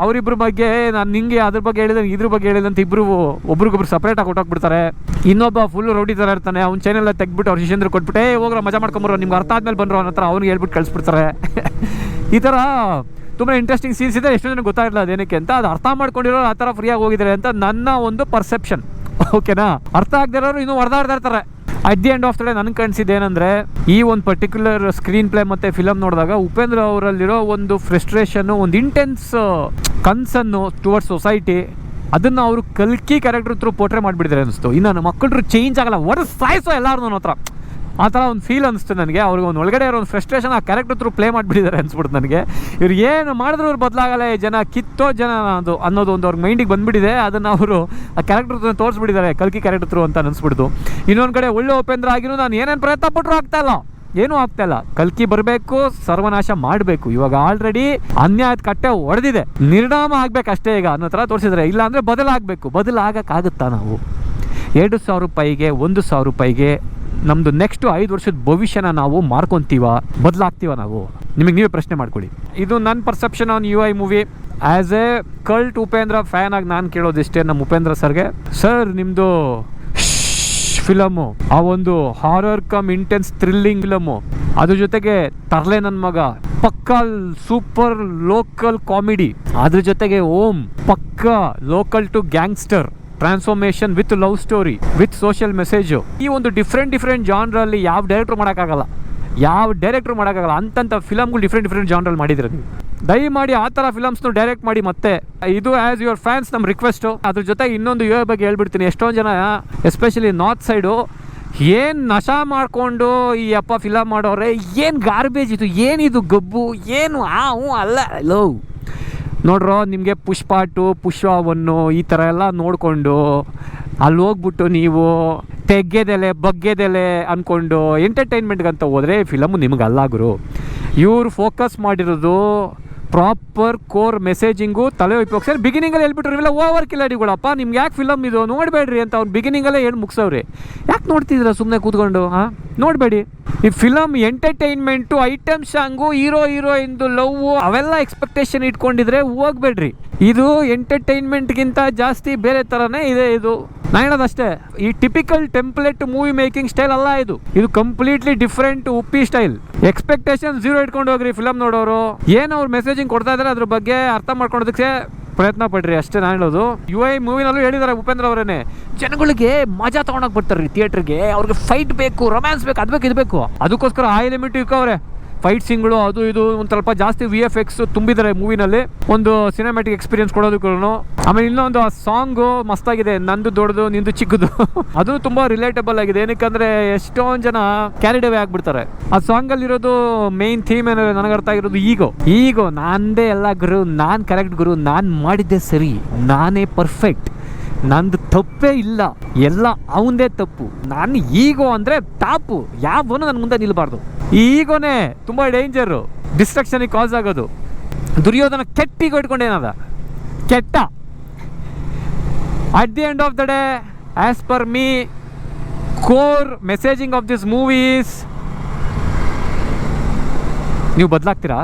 ಅವರಿಬ್ಬರ ಬಗ್ಗೆ ನಾನು ನಿಂಗೆ ಅದ್ರ ಬಗ್ಗೆ ಹೇಳಿದೆ ಇದ್ರ ಬಗ್ಗೆ ಹೇಳಿದೆ ಅಂತ ಇಬ್ರು ಒಬ್ರಿಗೊಬ್ರು ಸಪ್ರೇಟ್ ಆಗಿ ಹೊಟ್ಟೋಗ್ಬಿಡ್ತಾರೆ ಇನ್ನೊಬ್ಬ ಫುಲ್ ರೌಡಿ ಥರ ಇರ್ತಾನೆ. ಅವ್ನ ಚೇನೆಲ್ಲ ತೆಗ್ಬಿಟ್ಟು ಅವ್ರ ಶಿಷ್ಯಂದ್ರ ಕೊಟ್ಬಿಟ್ಟೆ "ಏ, ಹೋಗ್ರ ಮಜಾ ಮಾಡ್ಕೊಂಬರು ನಿಮ್ಗೆ ಅರ್ಥ ಆದ್ಮೇಲೆ ಬಂದ್ರು ಅನ್ನೋ ಥರ ಅವ್ನಿಗೆ ಹೇಳ್ಬಿಟ್ಟು ಕಳಿಸ್ಬಿಡ್ತಾರೆ. ಈ ಥರ ತುಂಬ ಇಂಟ್ರೆಸ್ಟಿಂಗ್ ಸೀನ್ಸ್ ಇದೆ. ಎಷ್ಟೋ ಜನ ಗೊತ್ತಾಗಿಲ್ಲ ಅದೇನಕ್ಕೆ ಅಂತ. ಅದು ಅರ್ಥ ಮಾಡ್ಕೊಂಡಿರೋ ಆ ಥರ ಫ್ರೀಯಾಗಿ ಹೋಗಿದ್ದಾರೆ ಅಂತ ನನ್ನ ಒಂದು ಪರ್ಸೆಪ್ಷನ್ ಓಕೆನಾ ಅರ್ಥ ಆಗದಿರೋರು ಇನ್ನೂ ಹೊಡೆದಾಡ್ತಾ ಇರ್ತಾರೆ. At the end of the day ನನಗೆ ಕಾಣಿಸಿದ ಏನಂದರೆ, ಈ ಒಂದು ಪರ್ಟಿಕ್ಯುಲರ್ ಸ್ಕ್ರೀನ್ ಪ್ಲೇ ಮತ್ತು ಫಿಲಮ್ ನೋಡಿದಾಗ ಉಪೇಂದ್ರ ಅವರಲ್ಲಿರೋ ಒಂದು ಫ್ರಸ್ಟ್ರೇಷನ್ನು ಒಂದು ಇಂಟೆನ್ಸ್ ಕನ್ಸನ್ನು ಟುವರ್ಡ್ಸ್ ಸೊಸೈಟಿ ಅದನ್ನು ಅವರು ಕಲ್ಕಿ ಕ್ಯಾರೆಕ್ಟರ್ ಥ್ರೂ ಪೋಟ್ರೆ ಮಾಡಿಬಿಡಿದ್ರೆ ಅನಿಸ್ತು ಇನ್ನು ನನ್ನ ಮಕ್ಕಳು ಚೇಂಜ್ ಆಗಲ್ಲ. ಒಡ್ ಸಾಯಿಸೋ ಎಲ್ಲರೂ ನನ್ನ ಹತ್ರ ಆ ಥರ ಒಂದು ಫೀಲ್ ಅನಿಸ್ತು ನನಗೆ. ಅವ್ರಿಗೆ ಒಂದು ಒಳಗಡೆ ಇರೋ ಒಂದು ಫ್ರಸ್ಟ್ರೇಷನ್ ಆ ಕ್ಯಾರೆಕ್ಟರ್ ಥ್ರೂ ಪ್ಲೇ ಮಾಡಿಬಿಟ್ಟಿದ್ದಾರೆ ಅನ್ಸ್ಬಿಡ್ತು ನನಗೆ. ಇವ್ರು ಏನು ಮಾಡಿದ್ರು ಅವ್ರು ಬದಲಾಗಲ್ಲ, ಈ ಜನ ಕಿತ್ತೋ ಜನ ಅದು ಅನ್ನೋದು ಒಂದು ಅವ್ರ ಮೈಂಡಿಗೆ ಬಂದುಬಿಟ್ಟಿದೆ. ಅದನ್ನು ಅವರು ಆ ಕ್ಯಾರೆಕ್ಟರ್ ತೋರಿಸ್ಬಿಟ್ಟಿದ್ದಾರೆ, ಕಲ್ಕಿ ಕ್ಯಾರೆಕ್ಟರ್ ಥ್ರೂ ಅಂತ ಅನಿಸ್ಬಿಡ್ತು. ಇನ್ನೊಂದು ಕಡೆ ಒಳ್ಳೆ ಉಪೇಂದ್ರ ಆಗಿರೋ ನಾನು ಏನೇನು ಪ್ರಯತ್ನ ಪಟ್ಟರು ಆಗ್ತಾ ಇಲ್ಲ. ಏನೂ ಆಗ್ತಾ ಇಲ್ಲ. ಕಲ್ಕಿ ಬರಬೇಕು, ಸರ್ವನಾಶ ಮಾಡಬೇಕು. ಇವಾಗ ಆಲ್ರೆಡಿ ಅನ್ಯಾಯದ ಕಟ್ಟೆ ಒಡೆದಿದೆ. ನಿರ್ಣಾಮ ಆಗ್ಬೇಕಷ್ಟೇ ಈಗ ಅನ್ನೋ ಥರ ತೋರಿಸಿದ್ರೆ ಇಲ್ಲಾಂದರೆ ಬದಲಾಗಬೇಕು. ಬದಲಾಗಕ್ಕಾಗುತ್ತಾ ನಾವು? ಎರಡು ಸಾವಿರ ರೂಪಾಯಿಗೆ, ಒಂದು ಸಾವಿರ ರೂಪಾಯಿಗೆ ನಮ್ಮದು ನೆಕ್ಸ್ಟ್ ಐದು ವರ್ಷದ ಭವಿಷ್ಯನ ನಾವು ಮಾರ್ಕೊಂತೀವ, ಬದಲಾಗ್ತೀವ ನಾವು? ನಿಮಗೆ ನೀವೇ ಪ್ರಶ್ನೆ ಮಾಡ್ಕೊಳ್ಳಿ. ಇದು ನನ್ನ perception on U I movie as a cult Upendra fan ಆಗಿ ನಾನು ಕೇಳೋದಿಷ್ಟೇ ನಮ್ಮ ಉಪೇಂದ್ರ ಸರ್ಗೆ. ಸರ್ ನಿಮ್ಮದು ಫಿಲಮು ಆ ಒಂದು horror cum intense thrilling film ಅದ್ರ ಜೊತೆಗೆ ತರ್ಲೆ ನನ್ನ ಮಗ. ಪಕ್ಕಾ ಸೂಪರ್ ಲೋಕಲ್ ಕಾಮಿಡಿ ಅದ್ರ ಜೊತೆಗೆ ಓಂ, ಪಕ್ಕಾ local to gangster transformation with love story with social message ಈ ಒಂದು ಡಿಫ್ರೆಂಟ್ ಡಿಫ್ರೆಂಟ್ ಜಾನ್ರಲ್ಲಿ ಯಾವ ಡೈರೆಕ್ಟ್ರು ಮಾಡೋಕ್ಕಾಗಲ್ಲ. ಯಾವ ಡೈರೆಕ್ಟ್ರು ಮಾಡೋಕ್ಕಾಗಲ್ಲ. ಅಂತಂಥ ಫಿಲಮ್ಗಳು ಡಿಫ್ರೆಂಟ್ ಡಿಫ್ರೆಂಟ್ ಜಾನ್ರಲ್ಲಿ ಮಾಡಿದ್ರೆ ನೀವು. ದಯಮಾಡಿ ಆ ಥರ ಫಿಲಮ್ಸ್ನು ಡೈರೆಕ್ಟ್ ಮಾಡಿ ಮತ್ತೆ, ಇದು ಆ್ಯಸ್ ಯುವರ್ ಫ್ಯಾನ್ಸ್ ನಮ್ಮ ರಿಕ್ವೆಸ್ಟು ಅದ್ರ ಜೊತೆ ಇನ್ನೊಂದು ಯುವ ಬಗ್ಗೆ ಹೇಳ್ಬಿಡ್ತೀನಿ. ಎಷ್ಟೊಂದು ಜನ ಎಸ್ಪೆಷಲಿ ನಾರ್ತ್ ಸೈಡು ಏನು ನಶ ಮಾಡಿಕೊಂಡು ಈ ಅಪ್ಪ ಫಿಲಮ್ ಮಾಡೋರೆ? ಏನು ಗಾರ್ಬೇಜ್ ಇದು? ಏನಿದು ಗಬ್ಬು? ಏನು ಆ ಹ್ಞೂ ಅಲ್ಲ ಲೋ ನೋಡ್ರೋ ನಿಮಗೆ ಪುಷ್ಪಾಟು ಟು ಪುಷ್ಪ ಒನ್ನು ಈ ಥರ ಎಲ್ಲ ನೋಡಿಕೊಂಡು ಅಲ್ಲಿ ಹೋಗ್ಬಿಟ್ಟು ನೀವು ತೆಗ್ಗೆದೆಲೆ, ಬಗ್ಗೆದೆಲೆ ಅಂದ್ಕೊಂಡು ಎಂಟರ್ಟೈನ್ಮೆಂಟ್ಗಂತ ಹೋದರೆ ಫಿಲಮು ನಿಮ್ಗೆ ಅಲ್ಲ ಗುರು. ಇವ್ರು ಫೋಕಸ್ ಮಾಡಿರೋದು ಪ್ರಾಪರ್ ಕೋರ್ ಮೆಸೇಜಿಂಗು ತಲೆ ಉಪಯೋಗಿಸ್ತಾರೆ ಬಿಗಿನಿಂಗಲ್ಲಿ ಹೇಳ್ಬಿಟ್ರು, ಇವೆಲ್ಲ ಓವರ್ ಕಿಲಾಡಿಗಳಪ್ಪ, ನಿಮ್ಗೆ ಯಾಕೆ ಫಿಲಮ್ ಇದು? ನೋಡಬೇಡ್ರಿ ಅಂತ ಅವ್ರು ಬಿಗಿನಿಂಗಲ್ಲೇ ಹೇಳಿ ಮುಗಿಸವ್ರಿ. ಯಾಕೆ ನೋಡ್ತಿದ್ದೀರಾ ಸುಮ್ಮನೆ ಕೂತ್ಕೊಂಡು ಹಾಂ ನೋಡಬೇಡಿ. ಈ film entertainment item song hero ಹೀರೋಯಿಂದು love ಅವೆಲ್ಲ ಎಕ್ಸ್ಪೆಕ್ಟೇಷನ್ ಇಟ್ಕೊಂಡಿದ್ರೆ ಹೋಗ್ಬೇಡ್ರಿ. ಇದು ಎಂಟರ್ಟೈನ್ಮೆಂಟ್ಗಿಂತ ಜಾಸ್ತಿ ಬೇರೆ ಥರನೇ ಇದೆ ಇದು. ನಾ ಹೇಳೋದಷ್ಟೇ ಈ typical template movie making style ಅಲ್ಲ ಇದು. ಇದು completely different Uppi style expectation zero ಇಟ್ಕೊಂಡು ಹೋಗ್ರಿ ಫಿಲಮ್ ನೋಡೋರು. ಏನು ಅವ್ರು ಮೆಸೇಜಿಂಗ್ ಕೊಡ್ತಾ ಇದ್ದಾರೆ ಅದ್ರ ಬಗ್ಗೆ ಅರ್ಥ ಮಾಡ್ಕೊಳೋದಕ್ಕೆ ಪ್ರಯತ್ನ ಪಡ್ರಿ, ಅಷ್ಟೇ ನಾನು ಹೇಳೋದು. ಯು ಐ ಮೂವಿನಲ್ಲೂ ಹೇಳಿದ್ದಾರೆ ಉಪೇಂದ್ರ ಅವರೇನೆ, ಜನಗಳಿಗೆ ಮಜಾ ತೊಗೊಳಕ್ ಬರ್ತಾರೆ ರೀ ಥಿಯೇಟ್ರಿಗೆ ಅವ್ರಿಗೆ ಫೈಟ್ ಬೇಕು ರೊಮ್ಯಾನ್ಸ್ ಬೇಕು ಅದು ಬೇಕು ಇದು ಬೇಕು ಅದಕ್ಕೋಸ್ಕರ ಆ ಲಿಮಿಟ್ ಇಕ್ಕವ್ರೆ ಫೈಟ್ ಸಿಂಗ್ಗಳು ಅದು ಇದು ಒಂದು ಸ್ವಲ್ಪ ಜಾಸ್ತಿ ವಿ ಎಫ್ ಎಕ್ಸ್ ತುಂಬಿದ್ದಾರೆ ಮೂವಿನಲ್ಲಿ. ಒಂದು ಸಿನಿಮ್ಯಾಟಿಕ್ ಎಕ್ಸ್ಪೀರಿಯನ್ಸ್ ಕೊಡೋದಕ್ಕೂ ಆಮೇಲೆ ಇನ್ನೊಂದು ಆ ಸಾಂಗು ಮಸ್ತಾಗಿದೆ, ನಂದು ದೊಡ್ಡದು, ನಿಂದು ಚಿಕ್ಕದು. ಅದು ತುಂಬಾ ರಿಲೇಟಬಲ್ ಆಗಿದೆ. ಏನಕ್ಕಂದ್ರೆ ಎಷ್ಟೊಂದು ಜನ ಕ್ಯಾರಿಡ್ ಅವೇ ಆಗ್ಬಿಡ್ತಾರೆ. ಆ ಸಾಂಗ್ ಅಲ್ಲಿರೋದು ಮೇನ್ ಥೀಮ್ ಏನಂದ್ರೆ ನನಗೆ ಅರ್ಥ ಆಗಿರೋದು ಈಗೋ ಈಗೋ ನಾನೇ ಎಲ್ಲ ಗುರು, ನಾನು ಕರೆಕ್ಟ್ ಗುರು, ನಾನು ಮಾಡಿದ್ದೆ ಸರಿ, ನಾನೇ ಪರ್ಫೆಕ್ಟ್ ನಂದು ತಪ್ಪೇ ಇಲ್ಲ. ಎಲ್ಲ ಅವಂದೇ ತಪ್ಪು. ನಾನು ಈಗೋ ಅಂದರೆ ತಾಪು ಯಾವನು ನನ್ನ ಮುಂದೆ ನಿಲ್ಬಾರ್ದು. ಈ ಈಗೋನೇ ತುಂಬ ಡೇಂಜರು ಡಿಸ್ಟ್ರಕ್ಷನಿಗೆ ಕಾಸ್ ಆಗೋದು. ದುರ್ಯೋಧನ ಕೆಟ್ಟಿಗೆ ಇಟ್ಕೊಂಡೇನದ ಕೆಟ್ಟ. At the end of the day as per me core messaging of this movies ನೀವು ಬದಲಾಗ್ತೀರಾ?